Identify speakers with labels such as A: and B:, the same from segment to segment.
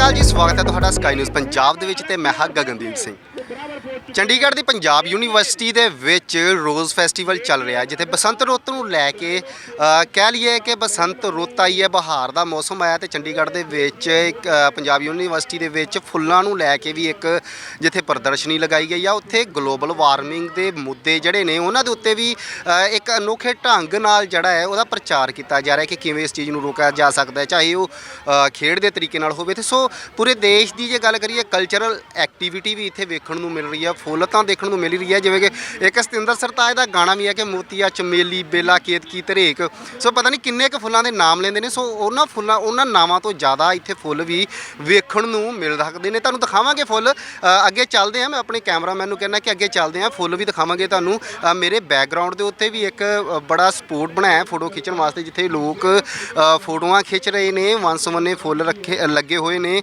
A: ਅਕਾਲ ਜੀ, ਸਵਾਗਤ ਹੈ ਤੁਹਾਡਾ ਸਕਾਈ ਨਿਊਜ਼ ਪੰਜਾਬ ਦੇ ਵਿੱਚ ਤੇ ਮੈਂ ਹਾਂ ਗਗਨਦੀਪ ਸਿੰਘ। ਚੰਡੀਗੜ੍ਹ ਦੀ ਪੰਜਾਬ ਯੂਨੀਵਰਸਿਟੀ ਦੇ ਵਿੱਚ ਰੋਜ਼ ਫੈਸਟੀਵਲ ਚੱਲ ਰਿਹਾ ਜਿੱਥੇ ਬਸੰਤ ਰੁੱਤ ਨੂੰ ਲੈ ਕੇ ਅ, ਕਹਿ ਲਈਏ ਕਿ ਬਸੰਤ ਰੁੱਤ ਆਈ ਹੈ ਬਹਾਰ ਦਾ ਮੌਸਮ ਆਇਆ ਤੇ ਚੰਡੀਗੜ੍ਹ ਦੇ ਵਿੱਚ ਇੱਕ ਅ, ਪੰਜਾਬ ਯੂਨੀਵਰਸਿਟੀ ਦੇ ਵਿੱਚ ਫੁੱਲਾਂ ਨੂੰ ਲੈ ਕੇ ਵੀ ਇੱਕ ਜਿੱਥੇ ਪ੍ਰਦਰਸ਼ਨੀ ਲਗਾਈ ਗਈ ਆ ਉੱਥੇ ਗਲੋਬਲ ਵਾਰਮਿੰਗ ਦੇ ਮੁੱਦੇ ਜਿਹੜੇ ਨੇ ਉਹਨਾਂ ਦੇ ਉੱਤੇ ਵੀ ਅ, ਇੱਕ ਅਨੋਖੇ ਢੰਗ ਨਾਲ ਜਿਹੜਾ ਹੈ ਉਹਦਾ ਪ੍ਰਚਾਰ ਕੀਤਾ ਜਾ ਰਿਹਾ ਕਿ ਕਿਵੇਂ ਇਸ ਚੀਜ਼ ਨੂੰ ਰੋਕਿਆ ਜਾ ਸਕਦਾ ਹੈ ਚਾਹੇ ਉਹ ਅ, ਖੇਡ ਦੇ ਤਰੀਕੇ ਨਾਲ ਹੋਵੇ। ਤੇ ਸੋ ਪੂਰੇ ਦੇਸ਼ ਦੀ ਜੇ ਗੱਲ ਕਰੀਏ ਕਲਚਰਲ ਐਕਟੀਵਿਟੀ ਵੀ ਇੱਥੇ ਵੇਖਣ ਨੂੰ ਮਿਲ ਰਹੀ ਹੈ ਫੁੱਲ ਤਾਂ ਦੇਖਣ ਨੂੰ ਮਿਲ ਰਹੀ ਹੈ, ਜਿਵੇਂ ਕਿ ਇੱਕ ਸਤਿੰਦਰ ਸਰਤਾਜ ਦਾ ਗਾਣਾ ਵੀ ਹੈ ਕਿ ਮੋਤੀਆ, ਚਮੇਲੀ, ਬੇਲਾ ਕੇਤਕੀ ਧਰੇਕ ਸੋ ਪਤਾ ਨਹੀਂ ਕਿੰਨੇ ਕੁ ਫੁੱਲਾਂ ਦੇ ਨਾਮ ਲੈਂਦੇ ਨੇ, ਸੋ ਉਹਨਾਂ ਫੁੱਲਾਂ, ਉਹਨਾਂ ਨਾਵਾਂ ਤੋਂ ਜ਼ਿਆਦਾ ਇੱਥੇ ਫੁੱਲ ਵੀ ਵੇਖਣ ਨੂੰ ਮਿਲ ਸਕਦੇ ਨੇ। ਤੁਹਾਨੂੰ ਦਿਖਾਵਾਂਗੇ ਫੁੱਲ। ਅੱਗੇ ਚੱਲਦੇ ਹਾਂ, ਮੈਂ ਆਪਣੇ ਕੈਮਰਾਮੈਨ ਨੂੰ ਕਹਿੰਦਾ ਕਿ ਅੱਗੇ ਚੱਲਦੇ ਹਾਂ। ਫੁੱਲ ਵੀ ਦਿਖਾਵਾਂਗੇ ਤੁਹਾਨੂੰ। ਮੇਰੇ ਬੈਕਗ੍ਰਾਉਂਡ ਦੇ ਉੱਤੇ ਵੀ ਇੱਕ ਬੜਾ ਸਪੋਰਟ ਬਣਾਇਆ ਫੋਟੋ ਖਿੱਚਣ ਵਾਸਤੇ, ਜਿੱਥੇ ਲੋਕ ਫੋਟੋਆਂ ਖਿੱਚ ਰਹੇ ਨੇ ਵੰਸਵੰਨੇ ਫੁੱਲ ਰੱਖੇ, ਲੱਗੇ ਹੋਏ ਨੇ।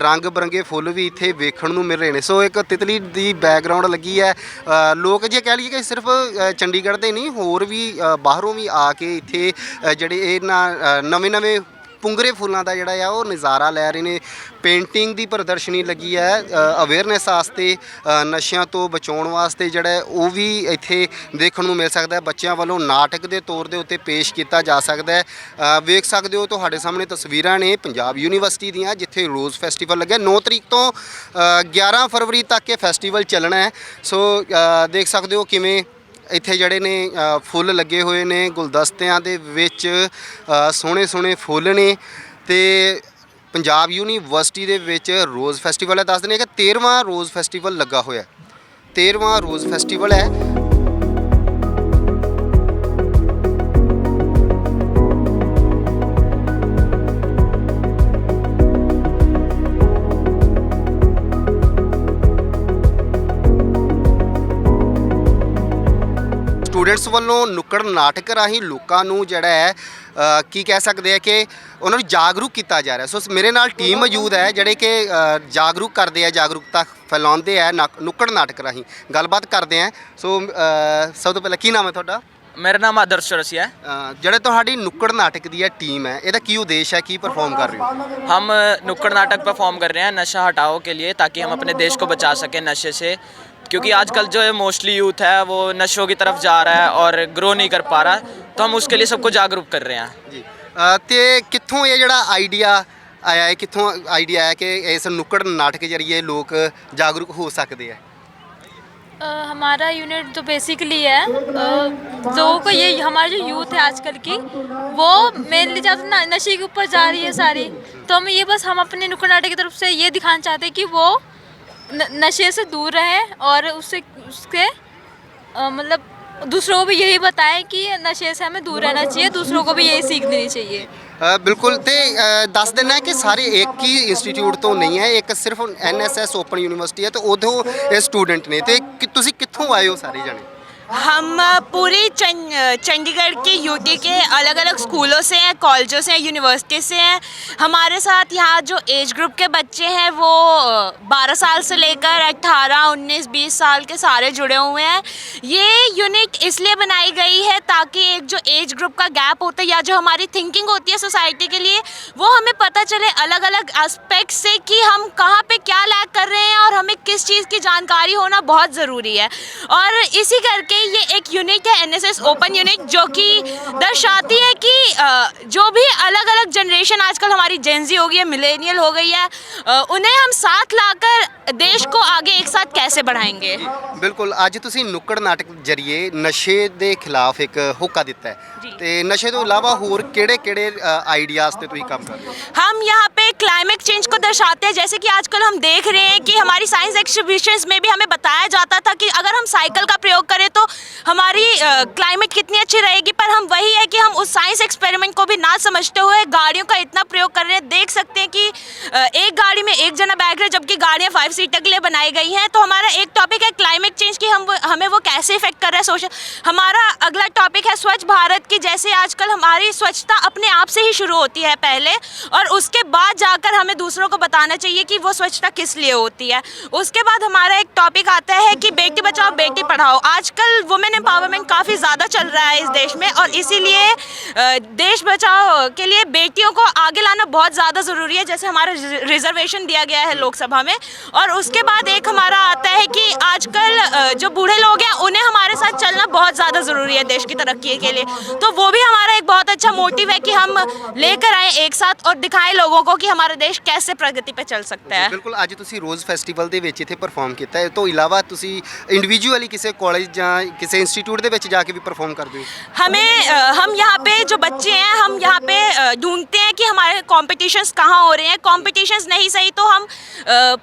A: ਰੰਗ ਬਰੰਗੇ ਫੁੱਲ ਵੀ ਇੱਥੇ ਵੇਖਣ ਨੂੰ ਮਿਲ ਰਹੇ ਨੇ। ਸੋ ਇੱਕ ਤਿਤਲੀ ਦੀ ਬੈ ਬੈਕਗ੍ਰਾਉਂਡ ਲੱਗੀ ਹੈ। ਅ, ਲੋਕ ਜੇ ਕਹਿ ਲਈਏ ਕਿ ਸਿਰਫ ਅ, ਚੰਡੀਗੜ੍ਹ ਦੇ ਨਹੀਂ ਹੋਰ ਵੀ ਅ, ਬਾਹਰੋਂ ਵੀ ਆ ਕੇ ਇੱਥੇ ਅ, ਜਿਹੜੇ ਇਹਨਾਂ ਨਵੇਂ ਨਵੇਂ ਪੁੰਗਰੇ ਫੁੱਲਾਂ ਦਾ ਜਿਹੜਾ ਆ ਉਹ ਨਜ਼ਾਰਾ ਲੈ ਰਹੇ ਨੇ। ਪੇਂਟਿੰਗ ਦੀ ਪ੍ਰਦਰਸ਼ਨੀ ਲੱਗੀ ਹੈ ਅਵੇਅਰਨੈਸ ਵਾਸਤੇ ਨਸ਼ਿਆਂ ਤੋਂ ਬਚਾਉਣ ਵਾਸਤੇ ਜਿਹੜਾ ਉਹ ਵੀ ਇੱਥੇ ਦੇਖਣ ਨੂੰ ਮਿਲ ਸਕਦਾ ਹੈ। ਬੱਚਿਆਂ ਵੱਲੋਂ ਨਾਟਕ ਦੇ ਤੌਰ ਦੇ ਉੱਤੇ ਪੇਸ਼ ਕੀਤਾ ਜਾ ਸਕਦਾ ਹੈ। ਵੇਖ ਸਕਦੇ ਹੋ ਤੁਹਾਡੇ ਸਾਹਮਣੇ ਤਸਵੀਰਾਂ ਨੇ ਪੰਜਾਬ ਯੂਨੀਵਰਸਿਟੀ ਦੀਆਂ ਜਿੱਥੇ ਰੋਜ਼ ਫੈਸਟੀਵਲ ਲੱਗਿਆ। 9 ਤਰੀਕ ਤੋਂ ਅ, 11 ਫਰਵਰੀ ਤੱਕ ਇਹ ਫੈਸਟੀਵਲ ਚੱਲਣਾ ਹੈ। ਸੋ ਦੇਖ ਸਕਦੇ ਹੋ ਕਿਵੇਂ ਇੱਥੇ ਜਿਹੜੇ ਨੇ ਅ, ਫੁੱਲ ਲੱਗੇ ਹੋਏ ਨੇ ਗੁਲਦਸਤਿਆਂ ਦੇ ਵਿੱਚ ਸੋਹਣੇ ਸੋਹਣੇ ਫੁੱਲ ਨੇ ਤੇ ਪੰਜਾਬ ਯੂਨੀਵਰਸਿਟੀ ਦੇ ਵਿੱਚ ਰੋਜ਼ ਫੈਸਟੀਵਲ ਹੈ। ਦੱਸ ਦਿੰਦੇ ਹਾਂ ਕਿ 13ਵਾਂ ਰੋਜ਼ ਫੈਸਟੀਵਲ ਲੱਗਾ ਹੋਇਆ ਹੈ। 13ਵਾਂ ਰੋਜ਼ ਫੈਸਟੀਵਲ ਹੈ। ਸਟੂਡੈਂਟਸ ਵੱਲੋਂ ਨੁੱਕੜ ਨਾਟਕ ਰਾਹੀਂ ਲੋਕਾਂ ਨੂੰ ਜਿਹੜਾ ਹੈ ਅ, ਕੀ ਕਹਿ ਸਕਦੇ ਆ ਕਿ ਉਹਨਾਂ ਨੂੰ ਜਾਗਰੂਕ ਕੀਤਾ ਜਾ ਰਿਹਾ ਸੋ ਮੇਰੇ ਨਾਲ ਟੀਮ ਮੌਜੂਦ ਹੈ ਜਿਹੜੇ ਕਿ ਅ, ਜਾਗਰੂਕ ਕਰਦੇ ਆ ਜਾਗਰੂਕਤਾ ਫੈਲਾਉਂਦੇ ਆ ਨਕ- ਨੁੱਕੜ ਨਾਟਕ ਰਾਹੀਂ ਗੱਲਬਾਤ ਕਰਦੇ ਆ ਸੋ ਅ, ਸਭ ਤੋਂ ਪਹਿਲਾਂ ਕੀ ਨਾਮ ਹੈ ਤੁਹਾਡਾ
B: ਮੇਰਾ ਨਾਮ ਆਦਰਸ਼ ਚੌਰਸੀਆ ਹੈ
A: ਅ, ਜਿਹੜੇ ਤੁਹਾਡੀ ਨੁੱਕੜ ਨਾਟਕ ਦੀ ਇਹ ਟੀਮ ਹੈ ਇਹਦਾ ਕੀ ਉਦੇਸ਼ ਹੈ ਕੀ ਪਰਫਾਰਮ ਕਰ ਰਹੇ ਹੋ
B: हम नुक्कड़ नाटक परफॉर्म कर रहे हैं नशा हटाओ के लिए ताकि हम अपने देश को बचा सकें नशे से क्योंकि आजकल जो है मोस्टली यूथ है वो नशों की तरफ जा रहा है और ग्रो नहीं कर पा रहा तो हम उसके लिए सबको जागरूक कर रहे हैं
A: ਜੀ ਅ, ਤੇ ਕਿੱਥੋਂ ਇਹ ਜਿਹੜਾ ਆਈਡੀਆ ਆਇਆ ਹੈ ਕਿੱਥੋਂ ਆਈਡੀਆ ਆਇਆ ਕਿ ਇਸ ਨੁੱਕੜ ਨਾਟਕ ਜਰੀਏ ਲੋਕ ਜਾਗਰੂਕ ਹੋ ਸਕਦੇ ਆ
C: अ, हमारा यूनिट तो बेसिकली है अ, लोगों को ये हमारी जो यूथ है आजकल की वो मेनली ज़्यादा न- नशे के ऊपर जा रही है सारी तो हम ये बस हम अपने नुक्कड़ नाटक की तरफ से ये दिखाना चाहते हैं कि वो न, नशे से दूर रहें और उससे उसके अ, मतलब दूसरों को भी यही बताएं कि नशे से हमें दूर रहना चाहिए दूसरों को भी यही सीख देनी चाहिए
A: ਅ, ਬਿਲਕੁਲ ਤੇ ਅ, ਦੱਸ ਦੇਣਾ ਕਿ ਸਾਰੇ ਇੱਕ ਹੀ ਇੰਸਟੀਚਿਊਟ ਤੋਂ ਨਹੀਂ ਹੈ ਇੱਕ ਸਿਰਫ ਐਨਐਸਐਸ ਓਪਨ ਯੂਨੀਵਰਸਿਟੀ ਹੈ ਤੇ ਉਦੋਂ ਇਹ ਸਟੂਡੈਂਟ ਨੇ ਤੇ ਕਿ ਤੁਸੀਂ ਕਿੱਥੋਂ ਆਏ ਹੋ ਸਾਰੇ ਜਣੇ
D: हम पूरी चंड- चंडीगढ़ के यूटी के अलग अलग स्कूलों से हैं, कॉलेजों से हैं यूनिवर्सिटी से हैं। हमारे साथ यहाँ जो एज ग्रुप के बच्चे हैं, वो बारह साल से लेकर अट्ठारह उन्नीस, बीस साल के सारे जुड़े हुए हैं। ये यूनिट इसलिए बनाई गई है ताकि एक जो एज ग्रुप का गैप होता है या जो हमारी थिंकिंग होती है सोसाइटी के लिए, वो हमें पता चले अलग अलग एस्पेक्ट से कि हम कहाँ पे क्या लैक कर रहे हैं और हमें किस चीज़ की जानकारी होना बहुत ज़रूरी है। और इसी करके ये एक यूनिट है एनएसएस ओपन यूनिट जो कि दर्शाती है कि अ, जो भी अलग अलग जनरेशन आजकल हमारी जेंजी हो गई है मिलेनियल हो गई है अ, उन्हें हम साथ लाकर देश को आगे एक साथ कैसे बढ़ाएंगे
A: ਬਿਲਕੁਲ ਅੱਜ ਤੁਸੀਂ ਨੁੱਕੜ ਨਾਟਕ ਜਰੀਏ ਨਸ਼ੇ ਦੇ ਖਿਲਾਫ ਇੱਕ ਹੋਕਾ ਦਿੱਤਾ ਹੈ
D: ਜੀ।
A: ਤੇ ਨਸ਼ੇ ਤੋਂ ਇਲਾਵਾ ਹੋਰ ਕਿਹੜੇ ਕਿਹੜੇ ਆਈਡੀਆਜ਼ ਤੇ ਤੁਸੀਂ ਕੰਮ ਕਰ ਰਹੇ ਹੋ
D: हम यहाँ पे क्लाइमेट चेंज को दर्शाते हैं जैसे कि आजकल हम देख रहे हैं कि हमारी साइंस एग्जीबिशंस में भी हमें बताया जाता था कि अगर हम साइकिल का प्रयोग करें तो हमारी क्लाइमेट कितनी अच्छी रहेगी पर हम वही है कि हम उस साइंस एक्सपेरिमेंट को भी ना समझते हुए गाड़ियों का इतना प्रयोग कर रहे हैं देख सकते हैं कि अ, एक गाड़ी में एक जना बैठ रहे हैं जबकि गाड़ियाँ फाइव सीटा के लिए बनाई गई हैं तो हमारा एक टॉपिक है क्लाइमेट चेंज की हम वो- हमें वो कैसे इफेक्ट कर रहा है सोशल हमारा अगला टॉपिक है स्वच्छ भारत की जैसे आजकल हमारी स्वच्छता अपने आप से ही शुरू होती है पहले, और उसके बाद जाकर हमें दूसरों को बताना चाहिए कि वो स्वच्छता किस लिए होती है। उसके बाद हमारा एक टॉपिक आता है कि बेटी बचाओ, बेटी पढ़ाओ। आजकल वुमेन एम्पावरमेंट काफ़ी ज़्यादा चल रहा है इस देश में, और इसीलिए देश बचाओ के लिए बेटियों को आगे लाना बहुत ज़्यादा ज़रूरी है, जैसे हमारा रिजर्वेशन दिया गया है लोकसभा में। और उसके बाद एक हमारा आता है कि आजकल जो बूढ़े लोग हैं, उन्हें हमारे साथ चलना बहुत ज़्यादा ज़रूरी है देश की तरक्की के लिए। तो वो भी हमारा एक बहुत अच्छा मोटिव है कि हम लेकर आए एक साथ और दिखाएं लोगों को कि हमारा देश कैसे प्रगति पे चल सकता है
A: ਬਿਲਕੁਲ ਅੱਜ ਤੁਸੀਂ ਰੋਜ਼ ਫੈਸਟੀਵਲ ਦੇ ਵਿੱਚ ਇੱਥੇ ਪਰਫਾਰਮ ਕੀਤਾ ਹੈ ਇਹ ਤੋਂ ਇਲਾਵਾ ਤੁਸੀਂ ਇੰਡੀਵਿਜੂਅਲੀ ਕਿਸੇ ਕਾਲਜ ਜਾਂ ਕਿਸੇ ਇੰਸਟੀਚਿਊਟ ਦੇ ਵਿੱਚ ਜਾ ਕੇ ਵੀ ਪਰਫਾਰਮ ਕਰਦੇ ਹੋ
D: हमें अ, हम यहाँ पे जो बच्चे हैं हम यहाँ पे अ, ढूंढते हैं कि हमारे कॉम्पिटिशन्स कहाँ हो रहे हैं कॉम्पिटिशन्स नहीं सही तो हम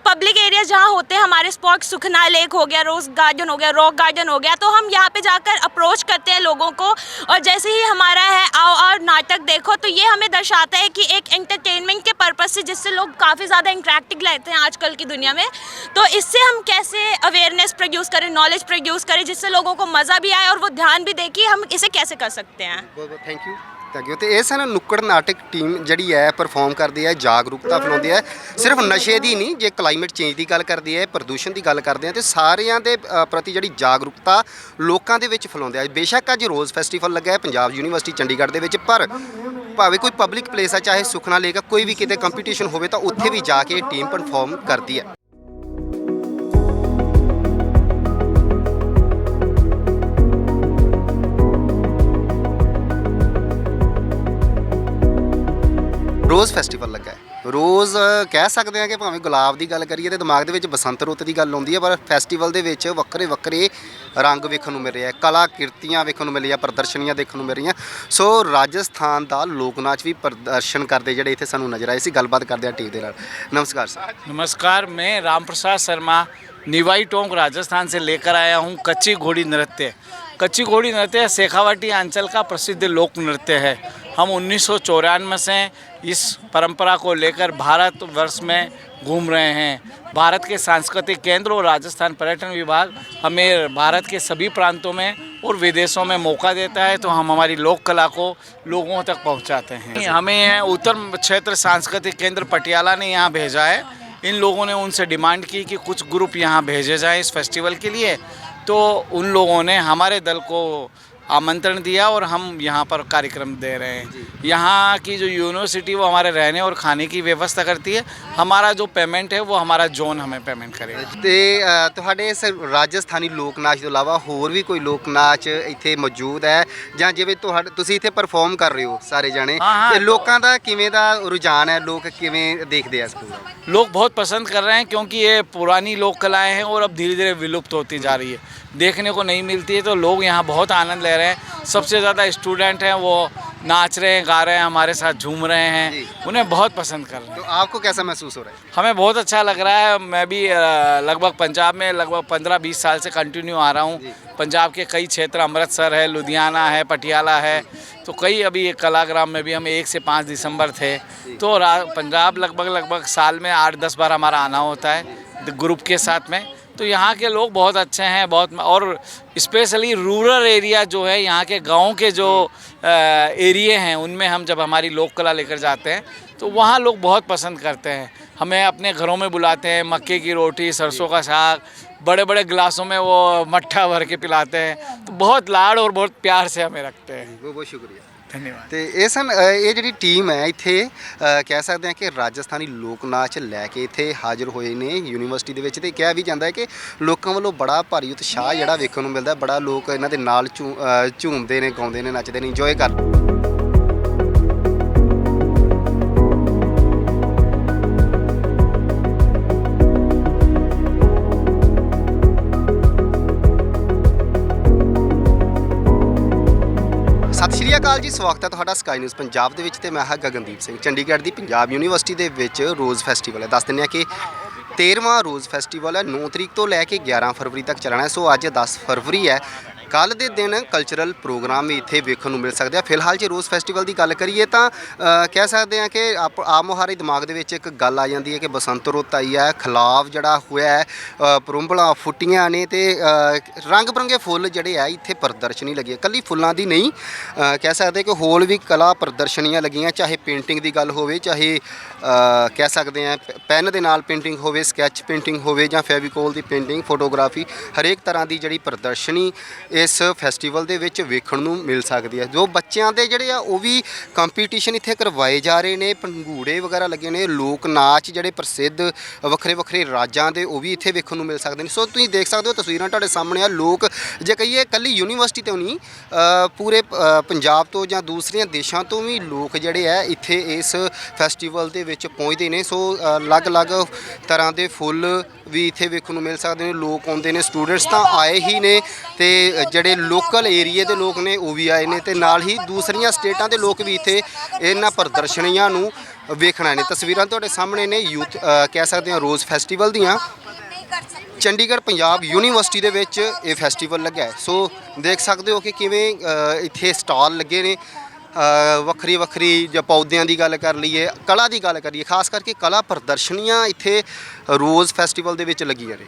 D: पब्लिक एरिया जहाँ होते हैं हमारे स्पॉट सुखना लेक हो गया रोज़ गार्डन हो गया रॉक गार्डन हो गया तो हम यहाँ पे जाकर अप्रोच करते हैं लोगों को और जैसे से ही हमारा है। आओ और नाटक देखो। तो ये हमें दर्शाता है कि एक एंटरटेनमेंट के पर्पज़ से जिससे लोग काफ़ी ज़्यादा इंट्रैक्टिव रहते हैं आजकल की दुनिया में। तो इससे हम कैसे अवेयरनेस प्रोड्यूस करें नॉलेज प्रोड्यूस करें, जिससे लोगों को मज़ा भी आए और वो ध्यान भी दे कि हम इसे कैसे कर सकते हैं।
A: थैंक यू ਥੈਂਕ ਯੂ ਤੇ ਇਹ ਸਨ ਨੁੱਕੜ ਨਾਟਕ ਟੀਮ ਜਿਹੜੀ ਹੈ ਪਰਫਾਰਮ ਕਰਦੀ ਹੈ ਜਾਗਰੂਕਤਾ ਫੈਲਾਉਂਦੀ ਹੈ। ਸਿਰਫ ਨਸ਼ੇ ਦੀ ਨਹੀਂ ਜੇ ਕਲਾਈਮੇਟ ਚੇਂਜ ਦੀ ਗੱਲ ਕਰਦੀ ਹੈ ਪ੍ਰਦੂਸ਼ਣ ਦੀ ਗੱਲ ਕਰਦੇ ਆ ਤੇ ਸਾਰਿਆਂ ਦੇ ਅ, ਪ੍ਰਤੀ ਜਿਹੜੀ ਜਾਗਰੂਕਤਾ ਲੋਕਾਂ ਦੇ ਵਿੱਚ ਫੈਲਾਉਂਦੇ ਆ। ਬੇਸ਼ੱਕ ਅੱਜ ਰੋਜ਼ ਫੈਸਟੀਵਲ ਲੱਗਾ ਹੈ ਪੰਜਾਬ ਯੂਨੀਵਰਸਿਟੀ ਚੰਡੀਗੜ੍ਹ ਦੇ ਵਿੱਚ ਪਰ ਭਾਵੇਂ ਕੋਈ ਪਬਲਿਕ ਪਲੇਸ ਆ ਚਾਹੇ ਸੁਖਨਾ ਲੇਗਾ ਕੋਈ ਵੀ ਕਿਤੇ ਕੰਪੀਟੀਸ਼ਨ ਹੋਵੇ ਤਾਂ ਉੱਥੇ ਵੀ ਜਾ ਕੇ ਇਹ ਟੀਮ ਪਰਫਾਰਮ ਕਰਦੀ ਹੈ। ਰੋਜ਼ ਫੈਸਟੀਵਲ ਲੱਗਾ ਹੈ ਰੋਜ਼ ਅ, ਕਹਿ ਸਕਦੇ ਹਾਂ ਕਿ ਭਾਵੇਂ ਗੁਲਾਬ ਦੀ ਗੱਲ ਕਰੀਏ ਤੇ ਦਿਮਾਗ ਦੇ ਵਿੱਚ ਬਸੰਤ ਰੁੱਤ ਦੀ ਗੱਲ ਆਉਂਦੀ ਹੈ ਪਰ ਫੈਸਟੀਵਲ ਦੇ ਵਿੱਚ ਵੱਖਰੇ ਵੱਖਰੇ ਰੰਗ ਵੇਖਣ ਨੂੰ ਮਿਲ ਰਿਹਾ ਹੈ ਕਲਾ ਕਿਰਤੀਆਂ ਵੇਖਣ ਨੂੰ ਮਿਲ ਰਹੀਆਂ ਪ੍ਰਦਰਸ਼ਨੀਆਂ ਦੇਖਣ ਨੂੰ ਮਿਲ ਰਹੀਆਂ ਸੋ ਰਾਜਸਥਾਨ ਦਾ ਲੋਕ ਨਾਚ ਵੀ ਪ੍ਰਦਰਸ਼ਨ ਕਰਦੇ ਜਿਹੜੇ ਇੱਥੇ ਸਾਨੂੰ ਨਜ਼ਰ ਆਏ ਸੀ ਗੱਲਬਾਤ ਕਰਦੇ ਆ ਟੀਮ ਦੇ ਨਾਲ ਨਮਸਕਾਰ ਸਰ
E: नमस्कार मैं राम प्रसाद शर्मा निवाई टोंक राजस्थान से लेकर आया हूँ कच्ची घोड़ी नृत्य कच्ची घोड़ी नृत्य शेखावाटी अंचल का प्रसिद्ध लोक नृत्य है हम उन्नीस सौ चौरानवे से इस परंपरा को लेकर भारत वर्ष में घूम रहे हैं। भारत के सांस्कृतिक केंद्र और राजस्थान पर्यटन विभाग हमें भारत के सभी प्रांतों में और विदेशों में मौका देता है तो हम हमारी लोक कला को लोगों तक पहुंचाते हैं। हमें उत्तर क्षेत्र सांस्कृतिक केंद्र पटियाला ने यहाँ भेजा है। इन लोगों ने उनसे डिमांड की कि कुछ ग्रुप यहाँ भेजे जाएँ इस फेस्टिवल के लिए। तो उन लोगों ने हमारे दल को आमंत्रण दिया और हम यहाँ पर कार्यक्रम दे रहे हैं यहाँ की जो यूनिवर्सिटी वो हमारे रहने और खाने की व्यवस्था करती है हमारा जो पेमेंट है वो हमारा जोन हमें पेमेंट करेगा
A: ਤੇ ਅ, ਤੁਹਾਡੇ ਇਸ ਰਾਜਸਥਾਨੀ ਲੋਕ ਨਾਚ ਤੋਂ ਇਲਾਵਾ ਹੋਰ ਵੀ ਕੋਈ ਲੋਕ ਨਾਚ ਇੱਥੇ ਮੌਜੂਦ ਹੈ ਜਾਂ ਜਿਵੇਂ ਤੁਹਾਡੇ ਤੁਸੀਂ ਇੱਥੇ ਪਰਫਾਰਮ ਕਰ ਰਹੇ ਹੋ ਸਾਰੇ ਜਾਣੇ
E: ਹਾਂ, ਹਾਂ।
A: ਤੇ ਲੋਕਾਂ ਦਾ ਕਿਵੇਂ ਦਾ ਰੁਝਾਨ ਹੈ ਲੋਕ ਕਿਵੇਂ ਦੇਖਦੇ ਆ ਇਸ ਪ੍ਰੋਗਰਾਮ ਨੂੰ?
E: लोग बहुत पसंद कर रहे हैं क्योंकि ये पुरानी लोक कलाएं हैं और अब धीरे धीरे विलुप्त होती जा रही है देखने को नहीं मिलती है तो लोग यहाँ बहुत आनंद ले रहे हैं सबसे ज़्यादा स्टूडेंट हैं वो नाच रहे हैं गा रहे हैं हमारे साथ झूम रहे हैं उन्हें बहुत पसंद कर रहे हैं।
A: तो आपको कैसा महसूस हो रहा है?
E: हमें बहुत अच्छा लग रहा है मैं भी लगभग पंजाब में लगभग पंद्रह बीस साल से कंटिन्यू आ रहा हूँ। पंजाब के कई क्षेत्र अमृतसर है लुधियाना है पटियाला है तो कई अभी एक कलाग्राम में भी हम एक से पाँच दिसंबर थे। तो पंजाब लगभग लगभग साल में आठ दस बार हमारा आना होता है ग्रुप के साथ में। तो यहाँ के लोग बहुत अच्छे हैं बहुत और स्पेशली रूरल एरिया जो है यहाँ के गाँव के जो हम्म। एरिए हैं उनमें हम जब हमारी लोक कला लेकर जाते हैं तो वहाँ लोग बहुत पसंद करते हैं। हमें अपने घरों में बुलाते हैं मक्के की रोटी सरसों का साग बड़े बड़े गिलासों में वो मट्ठा भर के पिलाते हैं। तो बहुत लाड़ और बहुत प्यार से हमें रखते हैं।
A: बहुत बहुत शुक्रिया।
E: ਧੰਨਵਾਦ।
A: ਤੇ ਇਹ ਸਨ ਇਹ ਜਿਹੜੀ ਟੀਮ ਹੈ ਇੱਥੇ ਕਹਿ ਸਕਦੇ ਹਾਂ ਕਿ ਰਾਜਸਥਾਨੀ ਲੋਕ ਨਾਚ ਲੈ ਕੇ ਇੱਥੇ ਹਾਜ਼ਰ ਹੋਏ ਨੇ ਯੂਨੀਵਰਸਿਟੀ ਦੇ ਵਿੱਚ ਤੇ ਕਿਹਾ ਵੀ ਜਾਂਦਾ ਹੈ ਕਿ ਲੋਕਾਂ ਵੱਲੋਂ ਬੜਾ ਭਾਰੀ ਉਤਸ਼ਾਹ ਜਿਹੜਾ ਵੇਖਣ ਨੂੰ ਮਿਲਦਾ ਬੜਾ ਲੋਕ ਇਹਨਾਂ ਦੇ ਨਾਲ ਝੂਮ- ਝੂਮਦੇ ਨੇ ਗਾਉਂਦੇ ਨੇ ਨੱਚਦੇ ਨੇ ਇੰਜੋਏ ਕਰਦੇ ਨੇ ਅਕਾਲ ਜੀ, ਸਵਾਗਤ ਹੈ ਤੁਹਾਡਾ ਸਕਾਈ ਨਿਊਜ਼ ਪੰਜਾਬ ਦੇ ਵਿੱਚ ਤੇ ਮੈਂ ਹਾਂ ਗਗਨਦੀਪ ਸਿੰਘ। ਚੰਡੀਗੜ੍ਹ ਦੀ ਪੰਜਾਬ ਯੂਨੀਵਰਸਿਟੀ ਦੇ ਵਿੱਚ ਰੋਜ਼ ਫੈਸਟੀਵਲ ਹੈ। ਦੱਸ ਦਿੰਦੇ ਹਾਂ ਕਿ 13ਵਾਂ ਰੋਜ਼ ਫੈਸਟੀਵਲ ਹੈ 9 ਤਰੀਕ ਤੋਂ ਲੈ ਕੇ 11 ਫਰਵਰੀ ਤੱਕ ਚੱਲਣਾ ਹੈ। ਸੋ ਅੱਜ 10 ਫਰਵਰੀ ਹੈ। ਕੱਲ ਦੇ ਦਿਨ ਕਲਚਰਲ ਪ੍ਰੋਗਰਾਮ ਵੀ ਇੱਥੇ ਵੇਖਣ ਨੂੰ ਮਿਲ ਸਕਦੇ ਆ। ਫਿਲਹਾਲ ਜੇ ਰੋਜ਼ ਫੈਸਟੀਵਲ ਦੀ ਗੱਲ ਕਰੀਏ ਤਾਂ ਕਹਿ ਸਕਦੇ ਆ ਕਿ ਆਪ ਆਮ ਮੁਹਾਰੇ ਦਿਮਾਗ ਦੇ ਵਿੱਚ ਇੱਕ ਗੱਲ ਆ ਜਾਂਦੀ ਹੈ ਕਿ ਬਸੰਤ ਰੁੱਤ ਆਈ ਹੈ ਖਲਾਵ ਜਿਹੜਾ ਹੋਇਆ ਹੈ ਪਰੁੰਬਲਾਂ ਫੁੱਟੀਆਂ ਨੇ ਤੇ ਰੰਗ ਬਰੰਗੇ ਫੁੱਲ ਜਿਹੜੇ ਆ ਇੱਥੇ ਪ੍ਰਦਰਸ਼ਨੀ ਲੱਗੀ ਹੈ। ਕੱਲੀ ਫੁੱਲਾਂ ਦੀ ਨਹੀਂ ਕਹਿ ਸਕਦੇ ਕਿ ਹੋਰ ਵੀ ਕਲਾ ਪ੍ਰਦਰਸ਼ਨੀਆਂ ਲੱਗੀਆਂ, ਚਾਹੇ ਪੇਂਟਿੰਗ ਦੀ ਗੱਲ ਹੋਵੇ, ਚਾਹੇ ਕਹਿ ਸਕਦੇ ਆ ਪੈਨ ਦੇ ਨਾਲ ਪੇਂਟਿੰਗ ਹੋਵੇ ਸਕੈਚ ਪੇਂਟਿੰਗ ਹੋਵੇ ਜਾਂ ਫੈਵੀਕੋਲ ਦੀ ਪੇਂਟਿੰਗ ਫੋਟੋਗ੍ਰਾਫੀ ਹਰੇਕ ਤਰ੍ਹਾਂ ਦੀ ਜਿਹੜੀ ਪ੍ਰਦਰਸ਼ਨੀ ਇਸ ਫੈਸਟੀਵਲ ਦੇ ਵਿੱਚ ਵੇਖਣ ਨੂੰ ਮਿਲ ਸਕਦੀ ਹੈ। ਜੋ ਬੱਚਿਆਂ ਦੇ ਜਿਹੜੇ ਆ, ਉਹ ਵੀ ਕੰਪੀਟੀਸ਼ਨ ਇੱਥੇ ਕਰਵਾਏ ਜਾ ਰਹੇ ਨੇ। ਪੰਗੂੜੇ ਵਗੈਰਾ ਲੱਗੇ ਨੇ। ਲੋਕ ਨਾਚ ਜਿਹੜੇ ਪ੍ਰਸਿੱਧ ਵੱਖਰੇ ਵੱਖਰੇ ਰਾਜਾਂ ਦੇ, ਉਹ ਵੀ ਇੱਥੇ ਵੇਖਣ ਨੂੰ ਮਿਲ ਸਕਦੇ ਨੇ। ਸੋ ਤੁਸੀਂ ਦੇਖ ਸਕਦੇ ਹੋ ਤਸਵੀਰਾਂ ਤੁਹਾਡੇ ਸਾਹਮਣੇ ਆ। ਲੋਕ ਜੇ ਕਹੀਏ ਕੱਲੀ ਯੂਨੀਵਰਸਿਟੀ ਤੋਂ ਨਹੀਂ ਪੂਰੇ ਪੰਜਾਬ ਤੋਂ ਜਾਂ ਦੂਸਰੀਆਂ ਦੇਸ਼ਾਂ ਤੋਂ ਵੀ ਲੋਕ ਜਿਹੜੇ ਆ, ਇੱਥੇ ਇਸ ਫੈਸਟੀਵਲ ਦੇ ਵਿੱਚ ਪਹੁੰਚਦੇ ਨੇ। ਸੋ ਅਲੱਗ-ਅਲੱਗ ਤਰ੍ਹਾਂ ਦੇ ਫੁੱਲ ਵੀ ਇੱਥੇ ਵੇਖਣ ਨੂੰ ਮਿਲ ਸਕਦੇ ਨੇ। ਲੋਕ ਆਉਂਦੇ ਨੇ, ਸਟੂਡੈਂਟਸ ਤਾਂ ਆਏ ਹੀ ਨੇ ਤੇ ਜਿਹੜੇ ਲੋਕਲ ਏਰੀਏ ਦੇ ਲੋਕ ਨੇ, ਉਹ ਵੀ ਆਏ ਨੇ ਤੇ ਨਾਲ ਹੀ ਦੂਸਰੀਆਂ ਸਟੇਟਾਂ ਦੇ ਲੋਕ ਵੀ ਇੱਥੇ ਇਹਨਾਂ ਪ੍ਰਦਰਸ਼ਨੀਆਂ ਨੂੰ ਵੇਖਣਾ ਨੇ। ਤਸਵੀਰਾਂ ਤੁਹਾਡੇ ਸਾਹਮਣੇ ਨੇ, ਯੂਥ ਕਹਿ ਸਕਦੇ ਹਾਂ ਰੋਜ਼ ਫੈਸਟੀਵਲ ਦੀਆਂ। ਚੰਡੀਗੜ੍ਹ ਪੰਜਾਬ ਯੂਨੀਵਰਸਿਟੀ ਦੇ ਵਿੱਚ ਇਹ ਫੈਸਟੀਵਲ ਲੱਗਾ ਹੈ। ਸੋ ਦੇਖ ਸਕਦੇ ਹੋ ਕਿ ਕਿਵੇਂ ਇੱਥੇ ਸਟਾਲ ਲੱਗੇ ਨੇ। ਵੱਖਰੀ ਵੱਖਰੀ ਜਾਂ ਪੌਦਿਆਂ ਦੀ ਗੱਲ ਕਰ ਲਈਏ, ਕਲਾ ਦੀ ਗੱਲ ਕਰੀਏ, ਖਾਸ ਕਰਕੇ ਕਲਾ ਪ੍ਰਦਰਸ਼ਨੀਆਂ ਇੱਥੇ ਰੋਜ਼ ਫੈਸਟੀਵਲ ਦੇ ਵਿੱਚ ਲੱਗੀਆਂ ਨੇ।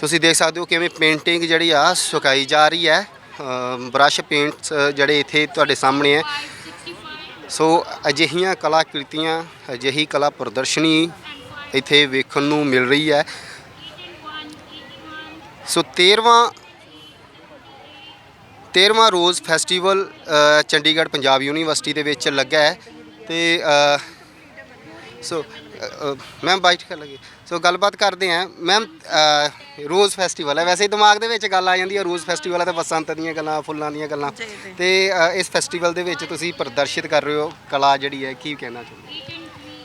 A: ਤੁਸੀਂ ਦੇਖ ਸਕਦੇ ਹੋ ਕਿਵੇਂ ਪੇਂਟਿੰਗ ਜਿਹੜੀ ਆ ਸੁਕਾਈ ਜਾ ਰਹੀ ਹੈ। ਬ੍ਰਸ਼ ਪੇਂਟਸ ਜਿਹੜੇ ਇੱਥੇ ਤੁਹਾਡੇ ਸਾਹਮਣੇ ਹੈ। ਸੋ ਅਜਿਹੀਆਂ ਕਲਾਕ੍ਰਿਤੀਆਂ, ਅਜਿਹੀ ਕਲਾ ਪ੍ਰਦਰਸ਼ਨੀ ਇੱਥੇ ਵੇਖਣ ਨੂੰ ਮਿਲ ਰਹੀ ਹੈ। ਸੋ 13ਵਾਂ 13ਵਾਂ rose festival Chandigarh Punjab university ਦੇ ਵਿੱਚ ਲੱਗਾ ਹੈ। ਤੇ ਸੋ ਮੈਮ ਬਾਈਟ ਕਰ ਲਗੇ ਸੋ ਗੱਲਬਾਤ ਕਰਦੇ ਆਂ ਮੈਮ ਰੋਜ਼ ਫੈਸਟੀਵਲ ਹੈ ਵੈਸੇ ਹੀ ਦਿਮਾਗ ਦੇ ਵਿੱਚ ਗੱਲ ਆ ਜਾਂਦੀ ਹੈ ਰੋਜ਼ ਫੈਸਟੀਵਲ ਹੈ ਤੇ ਬਸੰਤ ਦੀਆਂ ਗੱਲਾਂ ਫੁੱਲਾਂ ਦੀਆਂ ਗੱਲਾਂ ਤੇ ਅ, ਇਸ ਫੈਸਟੀਵਲ ਦੇ ਵਿੱਚ ਤੁਸੀਂ ਪ੍ਰਦਰਸ਼ਿਤ ਕਰ ਰਹੇ ਹੋ ਕਲਾ ਜਿਹੜੀ ਹੈ ਕੀ ਕਹਿਣਾ ਚਾਹੁੰਦੇ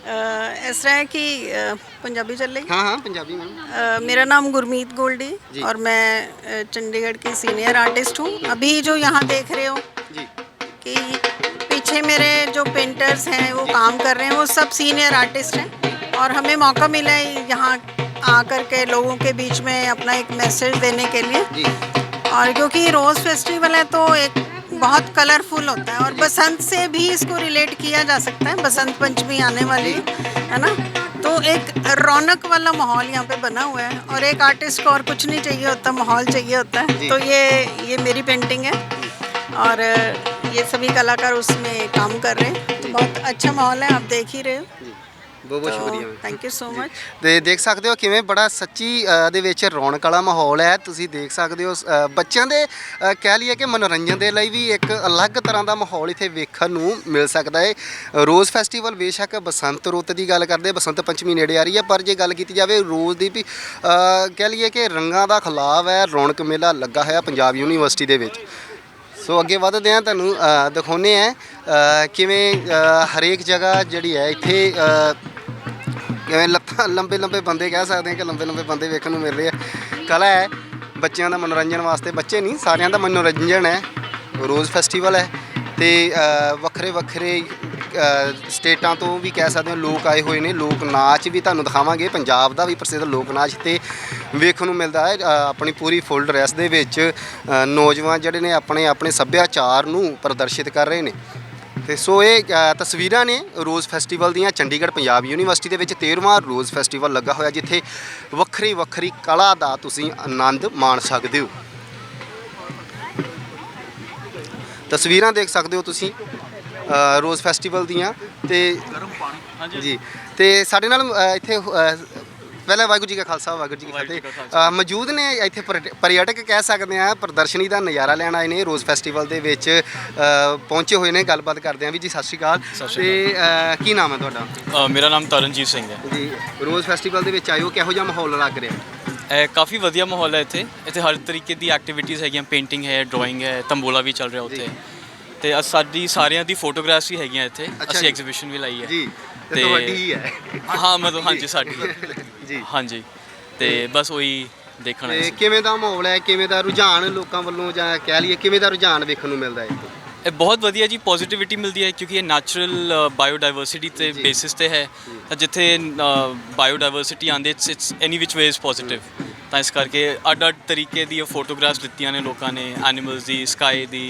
F: ਅ, ਇਸ ਤਰ੍ਹਾਂ ਹੈ ਕਿ ਅ, ਪੰਜਾਬੀ ਚੱਲ ਰਹੀ
A: ਹਾਂ ਹਾਂ ਪੰਜਾਬੀ ਮੈਮ
F: अ, मेरा नाम गुरमीत गोल्डी
A: जी।
F: और मैं अ, चंडीगढ़ की सीनियर आर्टिस्ट हूँ अभी जो यहाँ देख रहे हो
A: ਜੀ
F: कि पीछे मेरे जो पेंटर्स हैं वो काम कर रहे हैं वो सब सीनियर आर्टिस्ट हैं और हमें मौका मिला है यहाँ आकर के लोगों के बीच में अपना एक मैसेज देने के लिए। और क्योंकि रोज़ फेस्टिवल है तो एक बहुत कलरफुल होता है और बसंत से भी इसको रिलेट किया जा सकता है। बसंत पंचमी आने वाली है ना? तो एक रौनक वाला माहौल यहाँ पे बना हुआ है और एक आर्टिस्ट को और कुछ नहीं चाहिए होता माहौल चाहिए होता है। तो ये ये मेरी पेंटिंग है और ये सभी कलाकार उसमें काम कर रहे हैं। तो बहुत अच्छा माहौल है आप देख ही रहे हो।
A: ਬਹੁਤ ਬਹੁਤ ਸ਼ੁਕਰੀਆ।
F: ਥੈਂਕ ਯੂ ਸੋ ਮਚ
A: ਤੇ ਦੇਖ ਸਕਦੇ ਹੋ ਕਿਵੇਂ ਬੜਾ ਸੱਚੀ ਦੇ ਵਿੱਚ ਰੌਣਕ ਵਾਲਾ ਮਾਹੌਲ ਹੈ। ਤੁਸੀਂ ਦੇਖ ਸਕਦੇ ਹੋ ਬੱਚਿਆਂ ਦੇ ਕਹਿ ਲਈਏ ਕਿ ਮਨੋਰੰਜਨ ਦੇ ਲਈ ਵੀ ਇੱਕ ਅਲੱਗ ਤਰ੍ਹਾਂ ਦਾ ਮਾਹੌਲ ਇੱਥੇ ਵੇਖਣ ਨੂੰ ਮਿਲ ਸਕਦਾ ਹੈ। ਰੋਜ਼ ਫੈਸਟੀਵਲ ਬੇਸ਼ੱਕ ਬਸੰਤ ਰੁੱਤ ਦੀ ਗੱਲ ਕਰਦੇ ਬਸੰਤ ਪੰਚਮੀ ਨੇੜੇ ਆ ਰਹੀ ਹੈ। ਪਰ ਜੇ ਗੱਲ ਕੀਤੀ ਜਾਵੇ ਰੋਜ਼ ਦੀ ਵੀ ਕਹਿ ਲਈਏ ਕਿ ਰੰਗਾਂ ਦਾ ਖਲਾਵ ਹੈ ਰੌਣਕ ਮੇਲਾ ਲੱਗਾ ਹੋਇਆ ਪੰਜਾਬ ਯੂਨੀਵਰਸਿਟੀ ਦੇ ਵਿੱਚ। ਸੋ ਅੱਗੇ ਵਧਦੇ ਹਾਂ ਤੁਹਾਨੂੰ ਅ, ਦਿਖਾਉਂਦੇ ਹਾਂ ਕਿਵੇਂ ਹਰੇਕ ਜਗ੍ਹਾ ਜਿਹੜੀ ਹੈ ਇੱਥੇ ਕਿਵੇਂ ਲੱਤਾਂ ਲੰਬੇ ਲੰਬੇ ਬੰਦੇ ਕਹਿ ਸਕਦੇ ਹਾਂ ਕਿ ਲੰਬੇ ਲੰਬੇ ਬੰਦੇ ਵੇਖਣ ਨੂੰ ਮਿਲ ਰਹੇ ਆ। ਕਲਾ ਹੈ, ਬੱਚਿਆਂ ਦਾ ਮਨੋਰੰਜਨ ਵਾਸਤੇ ਬੱਚੇ ਨਹੀਂ, ਸਾਰਿਆਂ ਦਾ ਮਨੋਰੰਜਨ ਹੈ। ਰੋਜ਼ ਫੈਸਟੀਵਲ ਹੈ ਤੇ ਵੱਖਰੇ ਵੱਖਰੇ ਸਟੇਟਾਂ ਤੋਂ ਵੀ ਕਹਿ ਸਕਦੇ ਹਾਂ ਲੋਕ ਆਏ ਹੋਏ ਨੇ। ਲੋਕ ਨਾਚ ਵੀ ਤੁਹਾਨੂੰ ਦਿਖਾਵਾਂਗੇ, ਪੰਜਾਬ ਦਾ ਵੀ ਪ੍ਰਸਿੱਧ ਲੋਕ ਨਾਚ ਤੇ ਵੇਖਣ ਨੂੰ ਮਿਲਦਾ ਹੈ। ਆਪਣੀ ਪੂਰੀ ਫੁੱਲ ਡਰੈਸ ਦੇ ਵਿੱਚ ਨੌਜਵਾਨ ਜਿਹੜੇ ਨੇ ਆਪਣੇ ਆਪਣੇ ਸੱਭਿਆਚਾਰ ਨੂੰ ਪ੍ਰਦਰਸ਼ਿਤ ਕਰ ਰਹੇ ਨੇ। ਤੇ ਸੋ ਇਹ ਅ, ਤਸਵੀਰਾਂ ਨੇ ਰੋਜ਼ ਫੈਸਟੀਵਲ ਦੀਆਂ ਚੰਡੀਗੜ੍ਹ ਪੰਜਾਬ ਯੂਨੀਵਰਸਿਟੀ ਦੇ ਵਿੱਚ 13ਵਾਂ ਰੋਜ਼ ਫੈਸਟੀਵਲ ਲੱਗਾ ਹੋਇਆ ਜਿੱਥੇ ਵੱਖਰੀ ਵੱਖਰੀ ਕਲਾ ਦਾ ਤੁਸੀਂ ਆਨੰਦ ਮਾਣ ਸਕਦੇ ਹੋ। ਤਸਵੀਰਾਂ ਦੇਖ ਸਕਦੇ ਹੋ ਤੁਸੀਂ ਅ, ਰੋਜ਼ ਫੈਸਟੀਵਲ ਦੀਆਂ ਤੇ ਜੀ ਤੇ ਸਾਡੇ ਨਾਲ ਅ, ਇੱਥੇ ਅ, ਪਹਿਲਾਂ ਵਾਹਿਗੁਰੂ ਜੀ ਕਾ ਖਾਲਸਾ ਵਾਹਿਗੁਰੂ ਜੀ ਕੀ ਫਤਿਹ। ਅ, ਮੌਜੂਦ ਨੇ ਇੱਥੇ ਪਰਯਟਕ ਕਹਿ ਸਕਦੇ ਆ ਪ੍ਰਦਰਸ਼ਨੀ ਦਾ ਨਜ਼ਾਰਾ ਲੈਣ ਆਏ ਨੇ ਰੋਜ਼ ਫੈਸਟੀਵਲ ਦੇ ਵਿੱਚ ਅ, ਪਹੁੰਚੇ ਹੋਏ ਨੇ ਗੱਲਬਾਤ ਕਰਦੇ ਆ ਵੀ ਜੀ ਸਤਿ ਸ਼੍ਰੀ ਅਕਾਲ। ਤੇ ਅ, ਕੀ ਨਾਮ ਹੈ ਤੁਹਾਡਾ?
G: ਅ, ਮੇਰਾ ਨਾਮ ਤਰਨਜੀਤ ਸਿੰਘ ਹੈ।
A: ਜੀ ਰੋਜ਼ ਫੈਸਟੀਵਲ ਦੇ ਵਿੱਚ ਆਇਓ ਕਿਹੋ ਜਿਹਾ ਮਾਹੌਲ ਲੱਗ ਰਿਹਾ?
G: ਇਹ ਕਾਫੀ ਵਧੀਆ ਮਾਹੌਲ ਹੈ ਇੱਥੇ। ਇੱਥੇ ਹਰ ਤਰੀਕੇ ਦੀ ਐਕਟੀਵਿਟੀਜ਼ ਹੈਗੀਆਂ ਪੇਂਟਿੰਗ ਹੈ ਡਰਾਇੰਗ ਹੈ ਤੰਬੋਲਾ ਵੀ ਚੱਲ ਰਿਹਾ ਉੱਥੇ। ਤੇ ਅ- ਸਾਡੀ ਸਾਰਿਆਂ ਦੀ ਫੋਟੋਗ੍ਰਾਫਸ ਵੀ ਹੈਗੀਆਂ ਇੱਥੇ।
A: ਅੱਛਾ
G: ਅਸੀਂ। ਐਗਜ਼ੀਬਿਸ਼ਨ ਵੀ ਲਾਈ ਹੈ।
A: ਜੀ। ਤੇ ਤੁਹਾਡੀ ਹੀ ਹੈ।
G: ਹਾਂ ਮਤਲਬ ਹਾਂਜੀ ਸਾਡੀ
A: ਜੀ।
G: ਹਾਂਜੀ। ਤੇ ਬਸ ਉਹੀ ਦੇਖਣਾ
A: ਤੇ
G: ਸੀ
A: ਕਿਵੇਂ ਦਾ ਮਾਹੌਲ ਹੈ? ਕਿਵੇਂ ਦਾ ਰੁਝਾਨ ਲੋਕਾਂ ਵੱਲੋਂ ਜਾਂ ਕਹਿ ਲਈਏ ਕਿਵੇਂ ਦਾ ਰੁਝਾਨ ਵੇਖਣ ਨੂੰ ਮਿਲਦਾ ਹੈ ਇੱਥੇ?
G: ਇਹ ਬਹੁਤ ਵਧੀਆ ਜੀ ਪੋਜ਼ਿਟਿਵਿਟੀ ਮਿਲਦੀ ਹੈ ਕਿਉਂਕਿ ਇਹ ਨੈਚੁਰਲ ਬਾਇਓਡਾਇਵਰਸਿਟੀ ਤੇ
A: ਜੀ।
G: ਬੇਸਿਸ ਤੇ ਹੈ। ਤਾਂ ਜਿੱਥੇ ਬਾਇਓਡਾਇਵਰਸਿਟੀ ਆਂਦੇ it's it's any which way is positive ਤਾਂ ਇਸ ਕਰਕੇ ਅੱਡ ਅੱਡ ਤਰੀਕੇ ਦੀ ਫੋਟੋਗ੍ਰਾਫਸ ਲਿੱਤੀਆਂ ਨੇ ਲੋਕਾਂ ਨੇ ਐਨੀਮਲਸ ਦੀ ਸਕਾਈ ਦੀ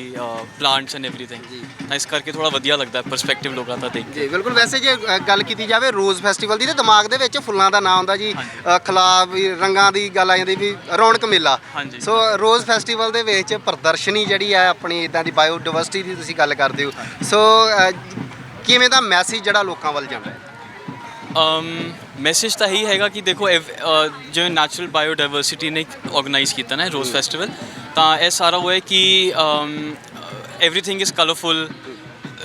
G: ਪਲਾਂਟਸ ਐਂਡ ਐਵਰੀਥਿੰਗ ਤਾਂ ਇਸ ਕਰਕੇ ਥੋੜਾ ਵਧੀਆ ਲੱਗਦਾ ਪਰਸਪੈਕਟਿਵ ਲੋਕਾਂ ਦਾ ਦੇਖ ਕੇ।
A: ਜੀ ਬਿਲਕੁਲ। ਵੈਸੇ ਜੇ ਅ, ਗੱਲ ਕੀਤੀ ਜਾਵੇ ਰੋਜ਼ ਫੈਸਟੀਵਲ ਦੀ ਤੇ ਦਿਮਾਗ ਦੇ ਵਿੱਚ ਫੁੱਲਾਂ ਦਾ ਨਾਮ ਆਉਂਦਾ ਜੀ। ਅ, ਖਿਲਾਫ ਵੀ ਰੰਗਾਂ ਦੀ ਗੱਲ ਆ ਜਾਂਦੀ ਵੀ ਰੌਣਕ ਮੇਲਾ।
G: ਹਾਂਜੀ।
A: ਸੋ ਰੋਜ਼ ਫੈਸਟੀਵਲ ਦੇ ਵਿੱਚ ਪ੍ਰਦਰਸ਼ਨੀ ਜਿਹੜੀ ਆ ਆਪਣੀ ਇਦਾਂ ਦੀ ਬਾਇਓਡਾਇਵਰਸਿਟੀ ਦੀ ਤੁਸੀਂ ਗੱਲ ਕਰਦੇ ਹੋ। ਸੋ ਅ, ਕਿਵੇਂ ਦਾ ਮੈਸੇਜ ਜਿਹੜਾ ਲੋਕਾਂ ਵੱਲ ਜਾਂਦਾ ਹੈ?
G: ਮੈਸੇਜ ਤਾਂ ਇਹੀ ਹੈਗਾ ਕਿ ਦੇਖੋ ਇਹ, ਜਿਵੇਂ ਨੈਚੁਰਲ ਬਾਇਓਡਾਈਵਰਸਿਟੀ ਨੇ ਆਰਗੇਨਾਈਜ਼ ਕੀਤਾ ਨਾ ਰੋਜ਼ ਫੈਸਟੀਵਲ ਤਾਂ ਇਹ ਸਾਰਾ ਉਹ ਹੈ ਕਿ एवरीथिंग ਇਜ਼ ਕਲਰਫੁਲ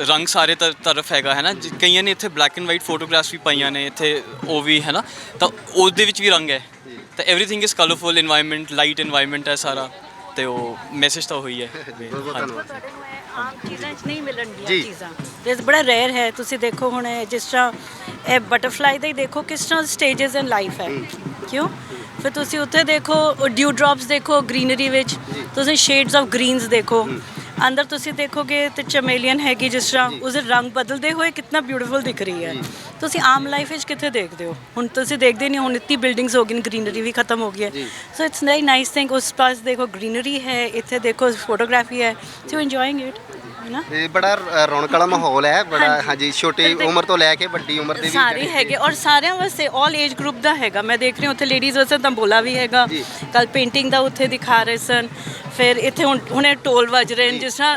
G: ਰੰਗ ਸਾਰੇ ਤਰ- ਤਰਫ ਹੈਗਾ ਹੈ ਨਾ? ਜ- ਕਈਆਂ ਨੇ ਇੱਥੇ ਬਲੈਕ ਐਂਡ ਵਾਈਟ ਫੋਟੋਗ੍ਰਾਫਸ ਵੀ ਪਾਈਆਂ ਨੇ ਇੱਥੇ ਉਹ ਵੀ ਹੈ ਨਾ? ਤਾਂ ਉਹਦੇ ਵਿੱਚ ਵੀ ਰੰਗ ਹੈ। ਤਾਂ everything is colourful environment light environment ਹੈ ਸਾਰਾ ਤੇ ਉਹ ਮੈਸੇਜ ਤਾਂ ਹੋਈ ਹੈ।
A: ਬਹੁਤ ਬਹੁਤ ਧੰਨਵਾਦ।
H: ਆਮ ਚੀਜ਼ਾਂ 'ਚ ਨਹੀਂ ਮਿਲਣਗੀਆਂ
A: ਜੀ।
H: ਚੀਜ਼ਾਂ। ਤੇ ਬੜਾ ਰੇਅਰ ਹੈ ਤੁਸੀਂ ਦੇਖੋ ਹੁਣ ਇਹ ਜਿਸ ਤਰ੍ਹਾਂ ਇਹ ਬਟਰਫਲਾਈ ਦਾ ਹੀ ਦੇਖੋ ਕਿਸ ਤਰ੍ਹਾਂ ਸਟੇजेस ਇਨ ਲਾਈਫ ਹੈ। ਕਿਉਂ? ਫਿਰ ਤੁਸੀਂ ਉੱਥੇ ਦੇਖੋ ਡਿਊ ਡ੍ਰੌਪਸ ਦੇਖੋ ਗ੍ਰੀਨਰੀ ਵਿੱਚ ਤੁਸੀਂ ਸ਼ੇਡਸ ਆਫ ਗ੍ਰੀਨਸ ਦੇਖੋ। ਅੰਦਰ ਤੁਸੀਂ ਦੇਖੋਗੇ ਤੇ ਚਮੇਲੀਅਨ ਹੈਗੀ ਜਿਸ ਤਰ੍ਹਾਂ ਉਸਦੇ ਰੰਗ ਬਦਲਦੇ ਹੋਏ ਕਿੰਨਾ ਬਿਊਟੀਫੁਲ ਦਿਖ ਰਹੀ ਹੈ। ਤੁਸੀਂ ਆਮ ਲਾਈਫ ਵਿੱਚ ਕਿੱਥੇ ਦੇਖਦੇ ਹੋ? ਹੁਣ ਤੁਸੀਂ ਦੇਖਦੇ ਨਹੀਂ ਹੁਣ ਇਤਨੀ ਬਿਲਡਿੰਗਸ ਹੋ ਗਈਆਂ ਗ੍ਰੀਨਰੀ ਵੀ ਖਤਮ ਹੋ ਗਈ ਹੈ। So it's very nice thing ਉਸ ਪਾਸ ਦੇਖੋ ਗ੍ਰੀਨਰੀ ਹੈ ਇੱਥੇ ਦੇਖੋ ਫੋਟੋਗ੍ਰਾਫੀ ਹੈ। ਸੋ ਇੰਜੋਇੰਗ ਇਟ ਹੈ ਨਾ?
A: ਇਹ ਬੜਾ ਰ- ਰੌਣਕ ਵਾਲਾ ਮਾਹੌਲ ਹੈ ਬੜਾ
H: ਹਾਂਜੀ।
A: ਛੋਟੀ
H: ਤੇ
A: ਉਮਰ ਤੋਂ ਲੈ ਕੇ ਵੱਡੀ ਉਮਰ ਦੇ ਵੀ
H: ਸਾਰੇ ਹੈਗੇ ਔਰ ਸਾਰਿਆਂ ਵਾਸਤੇ 올 ਏਜ ਗਰੁੱਪ ਦਾ ਹੈਗਾ। ਮੈਂ ਦੇਖ ਰਹੀ ਹਾਂ ਉੱਥੇ ਲੇਡੀਜ਼ ਵਾਸਤੇ ਤੰਬੋਲਾ ਵੀ ਹੈਗਾ।
A: ਜੀ।
H: ਕੱਲ ਪੇਂਟਿੰਗ ਦਾ ਉੱਥੇ ਦਿਖਾ ਰਹੇ ਸਨ। ਫਿਰ ਇੱਥੇ ਹੁਣ ਹੁਣੇ ਟੋਲ ਵੱਜ ਰਹੇ ਨੇ ਜਿਸ ਤਰ੍ਹਾਂ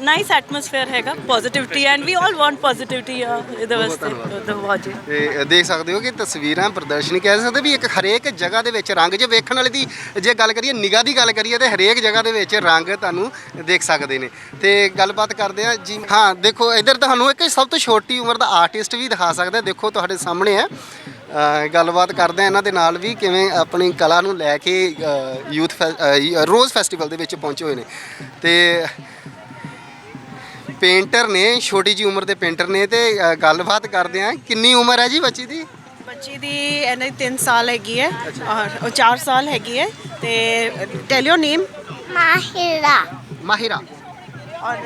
H: ਨਾਈਸ ਐਟਮੋਸਫੇਅਰ ਹੈਗਾ positivity and we 올 want positivity ਆ ਇਹਦੇ ਵਾਸਤੇ। the watching
A: ਤੇ ਦੇਖ ਸਕਦੇ ਹੋ ਕਿ ਤਸਵੀਰਾਂ ਪ੍ਰਦਰਸ਼ਨੀ ਕਹਿ ਸਕਦੇ ਵੀ ਇੱਕ ਹਰੇਕ ਜਗ੍ਹਾ ਦੇ ਵਿੱਚ ਰੰਗ ਜੇ ਵੇਖਣ ਵਾਲੇ ਦੀ ਜੇ ਗੱਲ ਕਰੀਏ ਨਿਗਾਹ ਦੀ ਗੱਲ ਕਰੀਏ ਤੇ ਹਰੇਕ ਜਗ੍ਹਾ ਦੇ ਵਿੱਚ ਰੰਗ ਤੁਹਾਨੂੰ ਦੇਖ ਸਕਦੇ ਨੇ। ਤੇ ਗੱਲਬਾਤ ਕਰਦੇ ਆ ਜੀ ਹਾਂ ਦੇਖੋ ਇੱਧਰ ਤੁਹਾਨੂੰ ਇੱਕ ਸਭ ਤੋਂ ਛੋਟੀ ਉਮਰ ਦਾ ਆਰਟਿਸਟ ਵੀ ਦਿਖਾ ਸਕਦਾ ਦੇਖੋ ਤੁਹਾਡੇ ਸਾਹਮਣੇ ਹੈ ਗੱਲਬਾਤ ਕਰਦੇ ਆ ਇਹਨਾਂ ਦੇ ਨਾਲ ਵੀ ਕਿਵੇਂ ਆਪਣੀ ਕਲਾ ਨੂੰ ਲੈ ਕੇ ਯੂਥ ਰੋਜ਼ ਫੈਸਟੀਵਲ ਦੇ ਵਿੱਚ ਪਹੁੰਚੇ ਹੋਏ ਨੇ। ਤੇ ਪੇਂਟਰ ਨੇ ਛੋਟੀ ਜੀ ਉਮਰ ਦੇ ਪੇਂਟਰ ਨੇ ਤੇ ਅ, ਗੱਲਬਾਤ ਕਰਦੇ ਆ। ਕਿੰਨੀ ਉਮਰ ਹੈ ਜੀ ਬੱਚੀ ਦੀ?
I: ਬੱਚੀ ਦੀ ਇਹਨੇ 3 ਸਾਲ ਹੈਗੀ ਹੈ ਔਰ ਉਹ 4 ਸਾਲ ਹੈਗੀ ਹੈ ਤੇ ਟੈਲ ਯੋਰ ਨੇਮ
A: ਮਾਹਿਰਾ।
I: ਔਰ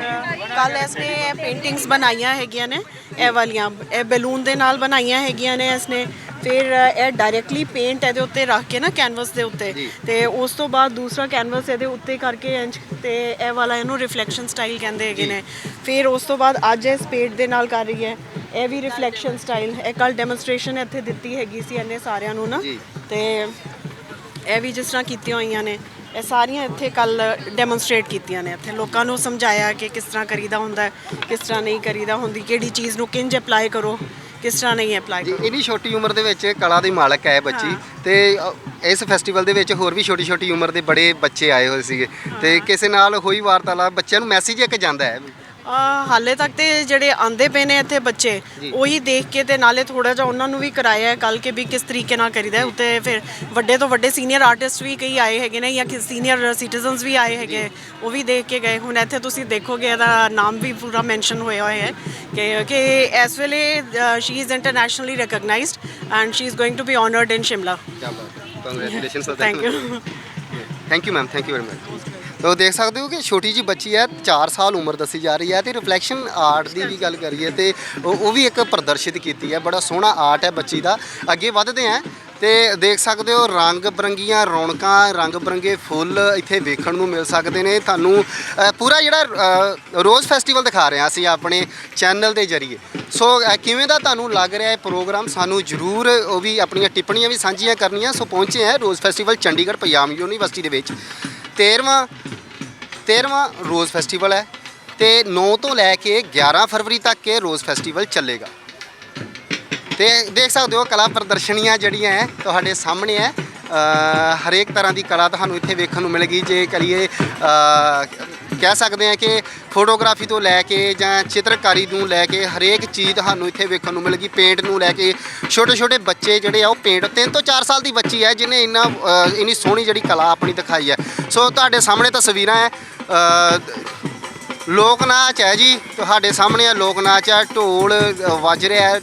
I: ਕੱਲ ਇਸਨੇ ਪੇਂਟਿੰਗਸ ਬਣਾਈਆਂ ਹੈਗੀਆਂ ਨੇ ਇਹ ਵਾਲੀਆਂ ਇਹ ਬੈਲੂਨ ਦੇ ਨਾਲ ਬਣਾਈਆਂ ਹੈਗੀਆਂ ਨੇ ਇਸਨੇ। ਫਿਰ ਇਹ ਡਾਇਰੈਕਟਲੀ ਪੇਂਟ ਇਹਦੇ ਉੱਤੇ ਰੱਖ ਕੇ ਨਾ ਕੈਨਵਸ ਦੇ ਉੱਤੇ। ਤੇ ਉਸ ਤੋਂ ਬਾਅਦ ਦੂਸਰਾ ਕੈਨਵਸ ਇਹਦੇ ਉੱਤੇ ਕਰਕੇ ਇੰਝ ਤੇ ਇਹ ਵਾਲਾ ਇਹਨੂੰ ਰਿਫਲੈਕਸ਼ਨ ਸਟਾਈਲ ਕਹਿੰਦੇ ਹੈਗੇ ਨੇ। ਫਿਰ ਉਸ ਤੋਂ ਬਾਅਦ ਅੱਜ ਇਹ ਸਪੇਡ ਦੇ ਨਾਲ ਕਰ ਰਹੀ ਹੈ। ਇਹ ਵੀ ਰਿਫਲੈਕਸ਼ਨ ਸਟਾਈਲ ਇਹ ਕੱਲ ਡੈਮੋਨਸਟ੍ਰੇਸ਼ਨ ਇੱਥੇ ਦਿੱਤੀ ਹੈਗੀ ਸੀ ਇਹਨੇ ਸਾਰਿਆਂ ਨੂੰ ਨਾ। ਤੇ ਇਹ ਵੀ ਜਿਸ ਤਰ੍ਹਾਂ ਕੀਤੀਆਂ ਹੋਈਆਂ ਨੇ। ਇਹ ਸਾਰੀਆਂ ਇੱਥੇ ਕੱਲ ਡੈਮੋਨਸਟ੍ਰੇਟ ਕੀਤੀਆਂ ਨੇ। ਇੱਥੇ ਲੋਕਾਂ ਨੂੰ ਸਮਝਾਇਆ ਕਿ ਕਿਸ ਤਰ੍ਹਾਂ ਕਰੀਦਾ ਹੁੰਦਾ ਕਿਸ ਤਰ੍ਹਾਂ ਨਹੀਂ ਕਰੀਦਾ ਹੁੰਦੀ ਕਿਹੜੀ ਚੀਜ਼ ਨੂੰ ਕਿੰਜ ਅਪਲਾਈ ਕਰੋ। ਕਿਸ ਤਰ੍ਹਾਂ ਨਹੀਂ ਅਪਲਾਈ
A: ਜੀ
I: ਕਰੋ
A: ਇੰਨੀ ਛੋਟੀ ਉਮਰ ਦੇ ਵਿੱਚ ਕਲਾ ਦੀ ਮਾਲਕ ਹੈ ਬੱਚੀ ਤੇ ਅ, ਇਸ ਫੈਸਟੀਵਲ ਦੇ ਵਿੱਚ ਹੋਰ ਵੀ ਛੋਟੀ ਛੋਟੀ ਉਮਰ ਦੇ ਬੜੇ ਬੱਚੇ ਆਏ ਹੋਏ ਸੀਗੇ ਤੇ ਕਿਸੇ ਨਾਲ ਹੋਈ ਵਾਰਤਾਲਾਪ ਬੱਚਿਆਂ ਨੂੰ ਮੈਸੇਜ ਇੱਕ ਜਾਂਦਾ ਹੈ।
I: ਹਾਲੇ ਤੱਕ ਤੇ ਜਿਹੜੇ ਆਂਦੇ ਪਏ ਨੇ ਇੱਥੇ ਬੱਚੇ। ਉਹੀ ਦੇਖ ਕੇ ਤੇ ਨਾਲੇ ਥੋੜਾ ਜਿਹਾ ਉਹਨਾਂ ਨੂੰ ਵੀ ਕਰਾਇਆ ਹੈ ਕੱਲ ਕੇ ਵੀ ਕਿਸ ਤਰੀਕੇ ਨਾਲ ਕਰੀਦਾ ਹੈ। ਉੱਤੇ ਫਿਰ ਵੱਡੇ ਤੋਂ ਵੱਡੇ ਸੀਨੀਅਰ ਆਰਟਿਸਟ ਵੀ ਕਈ ਆਏ ਹੈਗੇ ਨੇ ਜਾਂ ਸੀਨੀਅਰ ਸਿਟੀਜ਼ਨਸ ਵੀ ਆਏ ਹੈਗੇ ਉਹ ਵੀ ਦੇਖ ਕੇ ਗਏ। ਹੁਣ ਇੱਥੇ ਤੁਸੀਂ ਦੇਖੋਗੇ ਇਹਦਾ ਨਾਮ ਵੀ ਪੂਰਾ ਮੈਂਸ਼ਨ ਹੋਇਆ ਹੋਇਆ ਹੈ ਕਿ ਕਿ ਇਸ ਵੇਲੇ she is internationally recognised and she is going to be honoured in Shimla
A: congratulations
I: thank you
A: thank you ma'am thank you very much ਤੋ ਦੇਖ ਸਕਦੇ ਹੋ ਕਿ ਛੋਟੀ ਜੀ ਬੱਚੀ ਹੈ 4 ਸਾਲ ਉਮਰ ਦੱਸੀ ਜਾ ਰਹੀ ਹੈ ਤੇ ਰਿਫਲੈਕਸ਼ਨ ਆਰਟ ਦੀ ਵੀ ਗੱਲ ਕਰੀਏ ਤੇ ਉਹ ਉਹ ਵੀ ਇੱਕ ਪ੍ਰਦਰਸ਼ਿਤ ਕੀਤੀ ਹੈ, ਬੜਾ ਸੋਹਣਾ ਆਰਟ ਹੈ ਬੱਚੀ ਦਾ। ਅੱਗੇ ਵੱਧਦੇ ਆ ਤੇ ਦੇਖ ਸਕਦੇ ਹੋ ਰੰਗ ਬਰੰਗੀਆਂ ਰੌਣਕਾਂ, ਰੰਗ ਬਰੰਗੇ ਫੁੱਲ ਇੱਥੇ ਵੇਖਣ ਨੂੰ ਮਿਲ ਸਕਦੇ ਨੇ। ਤੁਹਾਨੂੰ ਪੂਰਾ ਜਿਹੜਾ ਰੋਜ਼ ਫੈਸਟੀਵਲ ਦਿਖਾ ਰਹੇ ਹਾਂ ਅਸੀਂ ਆਪਣੇ ਚੈਨਲ ਦੇ ਜ਼ਰੀਏ। ਸੋ ਕਿਵੇਂ ਦਾ ਤੁਹਾਨੂੰ ਲੱਗ ਰਿਹਾ ਹੈ ਪ੍ਰੋਗਰਾਮ ਸਾਨੂੰ ਜਰੂਰ ਉਹ ਵੀ ਆਪਣੀਆਂ ਟਿੱਪਣੀਆਂ ਵੀ ਸਾਂਝੀਆਂ ਕਰਨੀਆਂ। ਸੋ ਪਹੁੰਚੇ ਹੈ rose festival Chandigarh Punjab university ਦੇ ਵਿੱਚ। 13ਵਾਂ 13ਵਾਂ ਰੋਜ਼ ਫੈਸਟੀਵਲ ਹੈ ਤੇ 9 ਤੋਂ ਲੈ ਕੇ 11 ਫਰਵਰੀ ਤੱਕ ਇਹ ਰੋਜ਼ ਫੈਸਟੀਵਲ ਚੱਲੇਗਾ। ਤੇ ਦੇਖ ਸਕਦੇ ਹੋ ਕਲਾ ਪ੍ਰਦਰਸ਼ਨੀਆਂ ਜਿਹੜੀਆਂ ਹੈ, ਤੁਹਾਡੇ ਸਾਹਮਣੇ ਹੈ। ਹਰੇਕ ਤਰ੍ਹਾਂ ਦੀ ਕਲਾ ਤੁਹਾਨੂੰ ਇੱਥੇ ਵੇਖਣ ਨੂੰ ਮਿਲੇਗੀ। ਜੇ ਕਰੀਏ ਕਹਿ ਸਕਦੇ ਹਾਂ ਕਿ ਫੋਟੋਗ੍ਰਾਫੀ ਤੋਂ ਲੈ ਕੇ ਜਾਂ ਚਿੱਤਰਕਾਰੀ ਨੂੰ ਲੈ ਕੇ ਹਰੇਕ ਚੀਜ਼ ਤੁਹਾਨੂੰ ਇੱਥੇ ਵੇਖਣ ਨੂੰ ਮਿਲੇਗੀ ਪੇਂਟ ਨੂੰ ਲੈ ਕੇ। ਛੋਟੇ ਛੋਟੇ ਬੱਚੇ ਜਿਹੜੇ ਆ ਉਹ ਪੇਂਟ 3 ਤੋਂ 4 ਸਾਲ ਦੀ ਬੱਚੀ ਹੈ ਜਿਹਨੇ ਇੰਨਾ ਅ, ਇੰਨੀ ਸੋਹਣੀ ਜਿਹੜੀ ਕਲਾ ਆਪਣੀ ਦਿਖਾਈ ਹੈ। ਸੋ ਤੁਹਾਡੇ ਸਾਹਮਣੇ ਤਸਵੀਰਾਂ ਹੈ ਅ, ਲੋਕ ਨਾਚ ਹੈ ਜੀ ਤੁਹਾਡੇ ਸਾਹਮਣੇ ਆ ਲੋਕ ਨਾਚ ਹੈ ਢੋਲ ਅ, ਵੱਜ ਰਿਹਾ ਹੈ।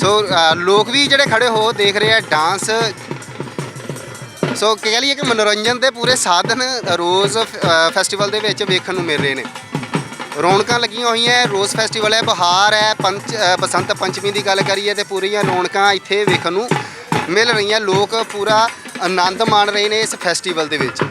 A: ਸੋ ਅ, ਲੋਕ ਵੀ ਜਿਹੜੇ ਖੜੇ ਹੋ ਦੇਖ ਰਹੇ ਆ ਡਾਂਸ ਸੋ ਕਹਿ ਲਈਏ ਕਿ ਮਨੋਰੰਜਨ ਦੇ ਪੂਰੇ ਸਾਧਨ ਰੋਜ਼ ਫੈਸਟੀਵਲ ਦੇ ਵਿੱਚ ਵੇਖਣ ਨੂੰ ਮਿਲ ਰਹੇ ਨੇ। ਰੌਣਕਾਂ ਲੱਗੀਆਂ ਹੋਈਆਂ ਰੋਜ਼ ਫੈਸਟੀਵਲ ਹੈ ਬਹਾਰ ਹੈ ਪੰਚ ਬਸੰਤ ਪੰਚਮੀ ਦੀ ਗੱਲ ਕਰੀਏ ਤੇ ਪੂਰੀਆਂ ਰੌਣਕਾਂ ਇੱਥੇ ਵੇਖਣ ਨੂੰ ਮਿਲ ਰਹੀਆਂ। ਲੋਕ ਪੂਰਾ ਆਨੰਦ ਮਾਣ ਰਹੇ ਨੇ ਇਸ ਫੈਸਟੀਵਲ ਦੇ ਵਿੱਚ।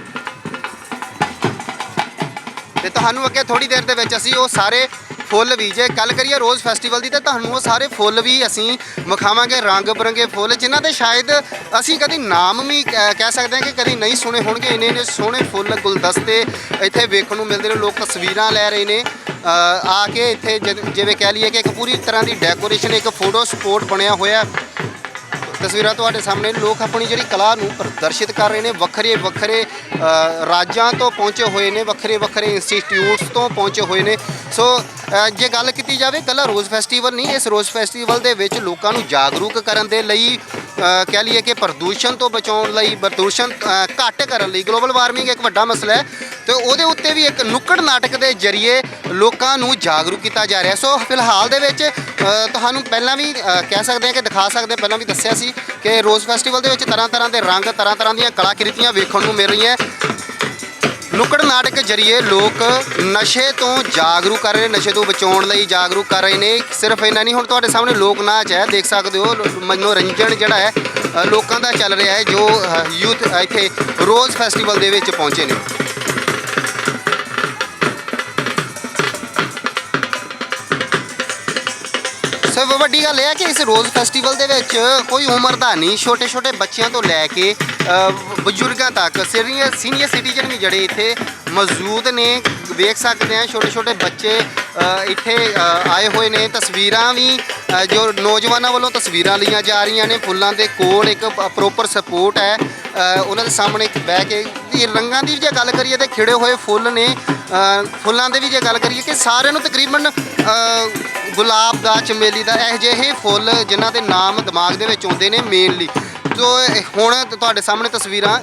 A: ਤੇ ਤੁਹਾਨੂੰ ਅੱਗੇ ਥੋੜੀ ਦੇਰ ਦੇ ਵਿੱਚ ਅਸੀਂ ਉਹ ਸਾਰੇ ਫੁੱਲ ਵੀ ਜੇ ਗੱਲ ਕਰੀਏ ਰੋਜ਼ ਫੈਸਟੀਵਲ ਦੀ ਤਾਂ ਤੁਹਾਨੂੰ ਉਹ ਸਾਰੇ ਫੁੱਲ ਵੀ ਅਸੀਂ ਵਿਖਾਵਾਂਗੇ ਰੰਗ ਬਰੰਗੇ ਫੁੱਲ ਜਿਨ੍ਹਾਂ ਦੇ ਸ਼ਾਇਦ ਅਸੀਂ ਕਦੀ ਨਾਮ ਵੀ ਕਹਿ ਕਹਿ ਸਕਦੇ ਹਾਂ ਕਿ ਕਦੀ ਨਹੀਂ ਸੁਣੇ ਹੋਣਗੇ। ਇੰਨੇ ਇੰਨੇ ਸੋਹਣੇ ਫੁੱਲ ਗੁਲਦਸਤੇ ਇੱਥੇ ਵੇਖਣ ਨੂੰ ਮਿਲਦੇ ਨੇ ਲੋਕ ਤਸਵੀਰਾਂ ਲੈ ਰਹੇ ਨੇ। ਅ, ਆ ਕੇ ਇੱਥੇ ਜਿ- ਜਿਵੇਂ ਕਹਿ ਲਈਏ ਕਿ ਇੱਕ ਪੂਰੀ ਤਰ੍ਹਾਂ ਦੀ ਡੈਕੋਰੇਸ਼ਨ ਇੱਕ ਫੋਟੋ ਸਪੋਟ ਬਣਿਆ ਹੋਇਆ। ਤਸਵੀਰਾਂ ਤੁਹਾਡੇ ਸਾਹਮਣੇ ਨੇ। ਲੋਕ ਆਪਣੀ ਜਿਹੜੀ ਕਲਾ ਨੂੰ ਪ੍ਰਦਰਸ਼ਿਤ ਕਰ ਰਹੇ ਨੇ। ਵੱਖਰੇ ਵੱਖਰੇ ਅ, ਰਾਜਾਂ ਤੋਂ ਪਹੁੰਚੇ ਹੋਏ ਨੇ। ਵੱਖਰੇ ਵੱਖਰੇ ਇੰਸਟੀਚਿਊਟਸ ਤੋਂ ਪਹੁੰਚੇ ਹੋਏ ਨੇ। ਸੋ ਅ, ਜੇ ਗੱਲ ਕੀਤੀ ਜਾਵੇ ਕੱਲਾ ਰੋਜ਼ ਫੈਸਟੀਵਲ ਨਹੀਂ ਇਸ ਰੋਜ਼ ਫੈਸਟੀਵਲ ਦੇ ਵਿੱਚ ਲੋਕਾਂ ਨੂੰ ਜਾਗਰੂਕ ਕਰਨ ਦੇ ਲਈ ਕਹਿ ਲਈਏ ਕਿ ਪ੍ਰਦੂਸ਼ਣ ਤੋਂ ਬਚਾਉਣ ਲਈ, ਪ੍ਰਦੂਸ਼ਣ ਘੱਟ ਕਰਨ ਲਈ ਗਲੋਬਲ ਵਾਰਮਿੰਗ ਇੱਕ ਵੱਡਾ ਮਸਲਾ ਹੈ। ਤੇ ਉਹਦੇ ਉੱਤੇ ਵੀ ਇੱਕ ਨੁੱਕੜ ਨਾਟਕ ਦੇ ਜ਼ਰੀਏ ਲੋਕਾਂ ਨੂੰ ਜਾਗਰੂਕ ਕੀਤਾ ਜਾ ਰਿਹਾ। ਸੋ ਫਿਲਹਾਲ ਦੇ ਵਿੱਚ ਤੁਹਾਨੂੰ ਪਹਿਲਾਂ ਵੀ ਕਹਿ ਸਕਦੇ ਹਾਂ ਕਿ, ਦਿਖਾ ਸਕਦੇ ਪਹਿਲਾਂ ਵੀ ਦੱਸਿਆ ਸੀ ਕਿ ਰੋਜ਼ ਫੈਸਟੀਵਲ ਦੇ ਵਿੱਚ ਤਰ੍ਹਾਂ ਤਰ੍ਹਾਂ ਦੇ ਰੰਗ ਤਰ੍ਹਾਂ ਤਰ੍ਹਾਂ ਦੀਆਂ ਕਲਾਕ੍ਰਿਤੀਆਂ ਵੇਖਣ ਨੂੰ ਮਿਲ ਰਹੀਆਂ। ਨੁੱਕੜ ਨਾਟਕ ਜਰੀਏ ਲੋਕ ਨਸ਼ੇ ਤੋਂ ਜਾਗਰੂਕ ਕਰ ਰਹੇ ਨਸ਼ੇ ਤੋਂ ਬਚਾਉਣ ਲਈ ਜਾਗਰੂਕ ਕਰ ਰਹੇ ਨੇ। ਸਿਰਫ ਇਹਨਾਂ ਨਹੀਂ, ਹੁਣ ਤੁਹਾਡੇ ਸਾਹਮਣੇ ਲੋਕ ਨਾਚ ਹੈ, ਦੇਖ ਸਕਦੇ ਹੋ ਮਨੋਰੰਜਨ ਜਿਹੜਾ ਹੈ ਲੋਕਾਂ ਦਾ ਚੱਲ ਰਿਹਾ ਹੈ, ਜੋ ਯੂਥ ਇੱਥੇ ਰੋਜ਼ ਫੈਸਟੀਵਲ ਦੇ ਵਿੱਚ ਪਹੁੰਚੇ ਨੇ। ਸਭ ਵੱਡੀ ਗੱਲ ਇਹ ਹੈ ਕਿ ਇਸ ਰੋਜ਼ ਫੈਸਟੀਵਲ ਦੇ ਵਿੱਚ ਕੋਈ ਉਮਰ ਦਾ ਨਹੀਂ ਛੋਟੇ ਛੋਟੇ ਬੱਚਿਆਂ ਤੋਂ ਲੈ ਕੇ ਅ, ਬਜ਼ੁਰਗਾਂ ਤੱਕ ਸੀਨੀਅਰ ਸੀਨੀਅਰ ਸਿਟੀਜ਼ਨ ਵੀ ਜਿਹੜੇ ਇੱਥੇ ਮੌਜੂਦ ਨੇ ਵੇਖ ਸਕਦੇ ਆ ਛੋਟੇ ਛੋਟੇ ਬੱਚੇ ਅ, ਇੱਥੇ ਅ, ਆਏ ਹੋਏ ਨੇ। ਤਸਵੀਰਾਂ ਵੀ ਅ, ਜੋ ਨੌਜਵਾਨਾਂ ਵੱਲੋਂ ਤਸਵੀਰਾਂ ਲਈਆਂ ਜਾ ਰਹੀਆਂ ਨੇ। ਫੁੱਲਾਂ ਦੇ ਕੋਲ ਇੱਕ ਪ੍ਰੋਪਰ ਸਪੋਰਟ ਹੈ। ਅ, ਉਹਨਾਂ ਦੇ ਸਾਹਮਣੇ ਇੱਕ ਬਹਿ ਕੇ ਇਹ ਰੰਗਾਂ ਦੀ ਜੇ ਗੱਲ ਕਰੀਏ ਤੇ ਖਿੜੇ ਹੋਏ ਫੁੱਲ ਨੇ। ਅ, ਫੁੱਲਾਂ ਦੇ ਵੀ ਜੇ ਗੱਲ ਕਰੀਏ ਕਿ ਸਾਰਿਆਂ ਨੂੰ ਤਕਰੀਬਨ ਅ, ਗੁਲਾਬ ਦਾ ਚਮੇਲੀ ਦਾ ਇਹ ਜਿਹੇ ਫੁੱਲ ਜਿਨ੍ਹਾਂ ਦੇ ਨਾਮ ਦਿਮਾਗ ਦੇ ਵਿੱਚ ਆਉਂਦੇ ਨੇ ਮੇਨਲੀ ਇਹ ਹੁਣ ਤੁਹਾਡੇ ਸਾਹਮਣੇ ਤਸਵੀਰਾਂ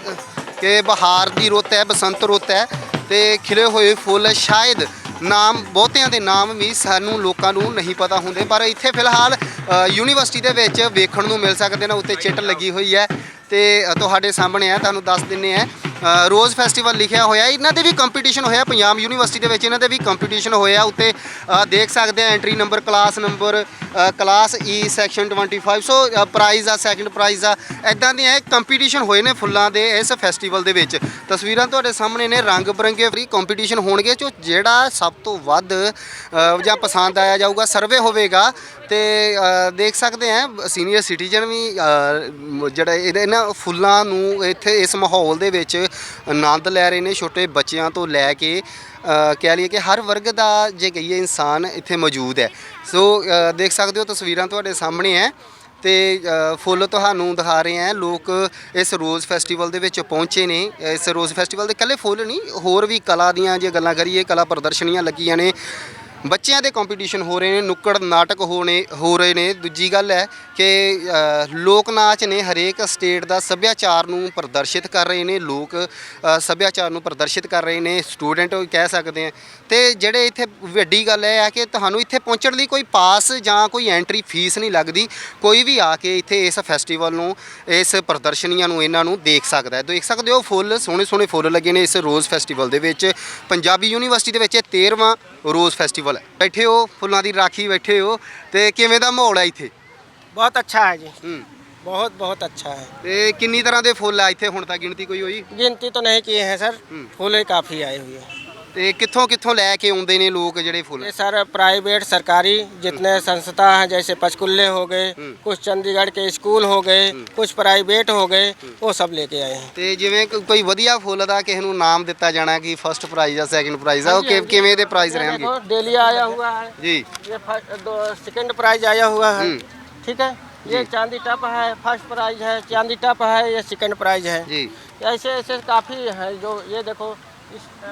A: ਕਿ ਬਹਾਰ ਦੀ ਰੁੱਤ ਹੈ ਬਸੰਤ ਰੁੱਤ ਹੈ ਤੇ ਖਿਲੇ ਹੋਏ ਫੁੱਲ ਸ਼ਾਇਦ ਨਾਮ ਬਹੁਤਿਆਂ ਦੇ ਨਾਮ ਵੀ ਸਾਨੂੰ ਲੋਕਾਂ ਨੂੰ ਨਹੀਂ ਪਤਾ ਹੁੰਦੇ ਪਰ ਇੱਥੇ ਫਿਲਹਾਲ ਯੂਨੀਵਰਸਿਟੀ ਦੇ ਵਿੱਚ ਵੇਖਣ ਨੂੰ ਮਿਲ ਸਕਦੇ ਨੇ ਉੱਤੇ ਚਿੱਟ ਲੱਗੀ ਹੋਈ ਹੈ। ਤੇ ਤੁਹਾਡੇ ਸਾਹਮਣੇ ਹੈ, ਤੁਹਾਨੂੰ ਦੱਸ ਦਿੰਨੇ ਆ ਰੋਜ਼ ਫੈਸਟੀਵਲ ਲਿਖਿਆ ਹੋਇਆ, ਇਹਨਾਂ ਦੇ ਵੀ ਕੰਪੀਟੀਸ਼ਨ ਹੋਇਆ, ਪੰਜਾਬ ਯੂਨੀਵਰਸਿਟੀ ਦੇ ਵਿੱਚ ਇਹਨਾਂ ਦੇ ਵੀ ਕੰਪੀਟੀਸ਼ਨ ਹੋਇਆ ਉੱਤੇ। ਦੇਖ ਸਕਦੇ e, ਆ entry number class number class E section 25 so prize ਆ ਸੈਕੰਡ ਪ੍ਰਾਈਜ਼ ਆ ਐਦਾਂ ਦੇ ਇਹ ਕੰਪੀਟੀਸ਼ਨ ਹੋਏ ਨੇ ਫੁੱਲਾਂ ਦੇ ਇਸ ਫੈਸਟੀਵਲ ਦੇ ਵਿੱਚ। ਤਸਵੀਰਾਂ ਤੁਹਾਡੇ ਸਾਹਮਣੇ ਨੇ, ਰੰਗ ਬਰੰਗੇ ਫਰੀ ਕੰਪੀਟੀਸ਼ਨ ਹੋਣਗੇ, ਜੋ ਜਿਹੜਾ ਸਭ ਤੋਂ ਵੱਧ ਜਾਂ ਪਸੰਦ ਆਇਆ ਜਾਊਗਾ ਸਰਵੇ ਹੋਵੇਗਾ। ਤੇ ਦੇਖ ਸਕਦੇ ਆ ਸੀਨੀਅਰ ਸਿਟੀਜ਼ਨ ਵੀ ਜਿਹੜਾ ਇਹਨਾਂ ਫੁੱਲਾਂ ਨੂੰ ਇੱਥੇ ਇਸ ਮਾਹੌਲ ਦੇ ਵਿੱਚ ਆਨੰਦ ਲੈ ਰਹੇ ਨੇ ਛੋਟੇ ਬੱਚਿਆਂ ਤੋਂ ਲੈ ਕੇ ਅ, ਕਹਿ ਲਈਏ ਕਿ ਹਰ ਵਰਗ ਦਾ ਜੇ ਕਹੀਏ ਇਨਸਾਨ ਇੱਥੇ ਮੌਜੂਦ ਹੈ। ਸੋ ਅ, ਦੇਖ ਸਕਦੇ ਹੋ ਤਸਵੀਰਾਂ ਤੁਹਾਡੇ ਸਾਹਮਣੇ ਹੈ ਤੇ ਅ, ਫੁੱਲ ਤੁਹਾਨੂੰ ਦਿਖਾ ਰਹੇ ਆ ਲੋਕ ਇਸ ਰੋਜ਼ ਫੈਸਟੀਵਲ ਦੇ ਵਿੱਚ ਪਹੁੰਚੇ ਨੇ। ਇਸ ਰੋਜ਼ ਫੈਸਟੀਵਲ ਦੇ ਇਕੱਲੇ ਫੁੱਲ ਨਹੀਂ ਹੋਰ ਵੀ ਕਲਾ ਦੀਆਂ ਜੇ ਗੱਲਾਂ ਕਰੀਏ ਕਲਾ ਪ੍ਰਦਰਸ਼ਨੀਆਂ ਲੱਗੀਆਂ ਨੇ। ਬੱਚਿਆਂ ਦੇ ਕੰਪੀਟੀਸ਼ਨ ਹੋ ਰਹੇ ਨੇ, ਨੁੱਕੜ ਨਾਟਕ ਹੋਣੇ ਹੋ ਰਹੇ ਨੇ। ਦੂਜੀ ਗੱਲ ਹੈ ਕਿ ਲੋਕ ਨਾਚ ਨੇ ਹਰੇਕ ਸਟੇਟ ਦਾ ਸੱਭਿਆਚਾਰ ਨੂੰ ਪ੍ਰਦਰਸ਼ਿਤ ਕਰ ਰਹੇ ਨੇ। ਲੋਕ ਸੱਭਿਆਚਾਰ ਨੂੰ ਪ੍ਰਦਰਸ਼ਿਤ ਕਰ ਰਹੇ ਨੇ। ਸਟੂਡੈਂਟ ਕਹਿ ਸਕਦੇ ਆ ਤੇ ਜਿਹੜੇ ਇੱਥੇ ਵੱਡੀ ਗੱਲ ਇਹ ਹੈ ਕਿ ਤੁਹਾਨੂੰ ਇੱਥੇ ਪਹੁੰਚਣ ਲਈ ਕੋਈ ਪਾਸ ਜਾਂ ਕੋਈ ਐਂਟਰੀ ਫੀਸ ਨਹੀਂ ਲੱਗਦੀ ਕੋਈ ਵੀ ਆ ਕੇ ਇੱਥੇ ਇਸ ਫੈਸਟੀਵਲ ਨੂੰ ਇਸ ਪ੍ਰਦਰਸ਼ਨੀਆਂ ਨੂੰ ਇਹਨਾਂ ਨੂੰ ਦੇਖ ਸਕਦਾ ਹੈ ਦੇਖ ਸਕਦੇ ਹੋ ਫੁੱਲ ਸੋਹਣੇ ਸੋਹਣੇ ਫੁੱਲ ਲੱਗੇ ਨੇ ਇਸ ਰੋਜ਼ ਫੈਸਟੀਵਲ ਦੇ ਵਿੱਚ ਪੰਜਾਬੀ ਯੂਨੀਵਰਸਿਟੀ ਦੇ ਵਿੱਚ ਇਹ 13ਵਾਂ ਰੋਜ਼ ਫੈਸਟੀਵਲ ਹੈ ਬੈਠੇ ਹੋ ਫੁੱਲਾਂ ਦੀ ਰਾਖੀ ਬੈਠੇ ਹੋ ਤੇ ਕਿਵੇਂ ਦਾ ਮਾਹੌਲ ਹੈ ਇੱਥੇ
J: बहुत अच्छा है जी
A: ਹੂੰ
J: बहुत बहुत अच्छा है
A: ਤੇ ਕਿੰਨੀ ਤਰ੍ਹਾਂ ਦੇ ਫੁੱਲ ਆ ਇੱਥੇ ਹੁਣ ਤੱਕ ਗਿਣਤੀ ਕੋਈ ਹੋਈ
J: गिनती तो नहीं किए हैं सर
A: हम्म।
J: फूल ही काफ़ी आए हुए हैं
A: ਤੇ ਕਿੱਥੋਂ ਕਿੱਥੋਂ ਲੈ ਕੇ ਆਉਂਦੇ ਨੇ ਲੋਕ ਜਿਹੜੇ ਫੁੱਲ
J: ये सर प्राइवेट सरकारी जितने संस्था हैं जैसे पंचकुल्ले हो गए
A: हम्म।
J: कुछ चंडीगढ़ के स्कूल हो गए कुछ प्राइवेट हो गए वो सब लेके आए हैं
A: ਤੇ ਜਿਵੇਂ ਕੋ- ਕੋਈ ਵਧੀਆ ਫੁੱਲ ਦਾ ਕਿਸੇ ਨੂੰ ਨਾਮ ਦਿੱਤਾ ਜਾਣਾ ਕਿ ਫਸਟ ਪ੍ਰਾਈਜ਼ ਆ ਸੈਕੰਡ ਪ੍ਰਾਈਜ਼ ਆ ਉਹ ਕਿ- ਕਿਵੇਂ ਦੇ ਪ੍ਰਾਈਜ਼
J: ये
A: ਰਹਿਣਗੇ
J: देखो डेलिया आया हुआ है
A: ਜੀ
J: ये फर्स्ट दो सेकंड प्राइज आया हुआ है
A: हम्म।
J: ठीक है ये चांदी टप है फर्स्ट प्राइज है चांदी टप है ये सेकंड प्राइज है
A: ਜੀ
J: ऐसे ऐसे काफ़ी है जो ये देखो इस अ,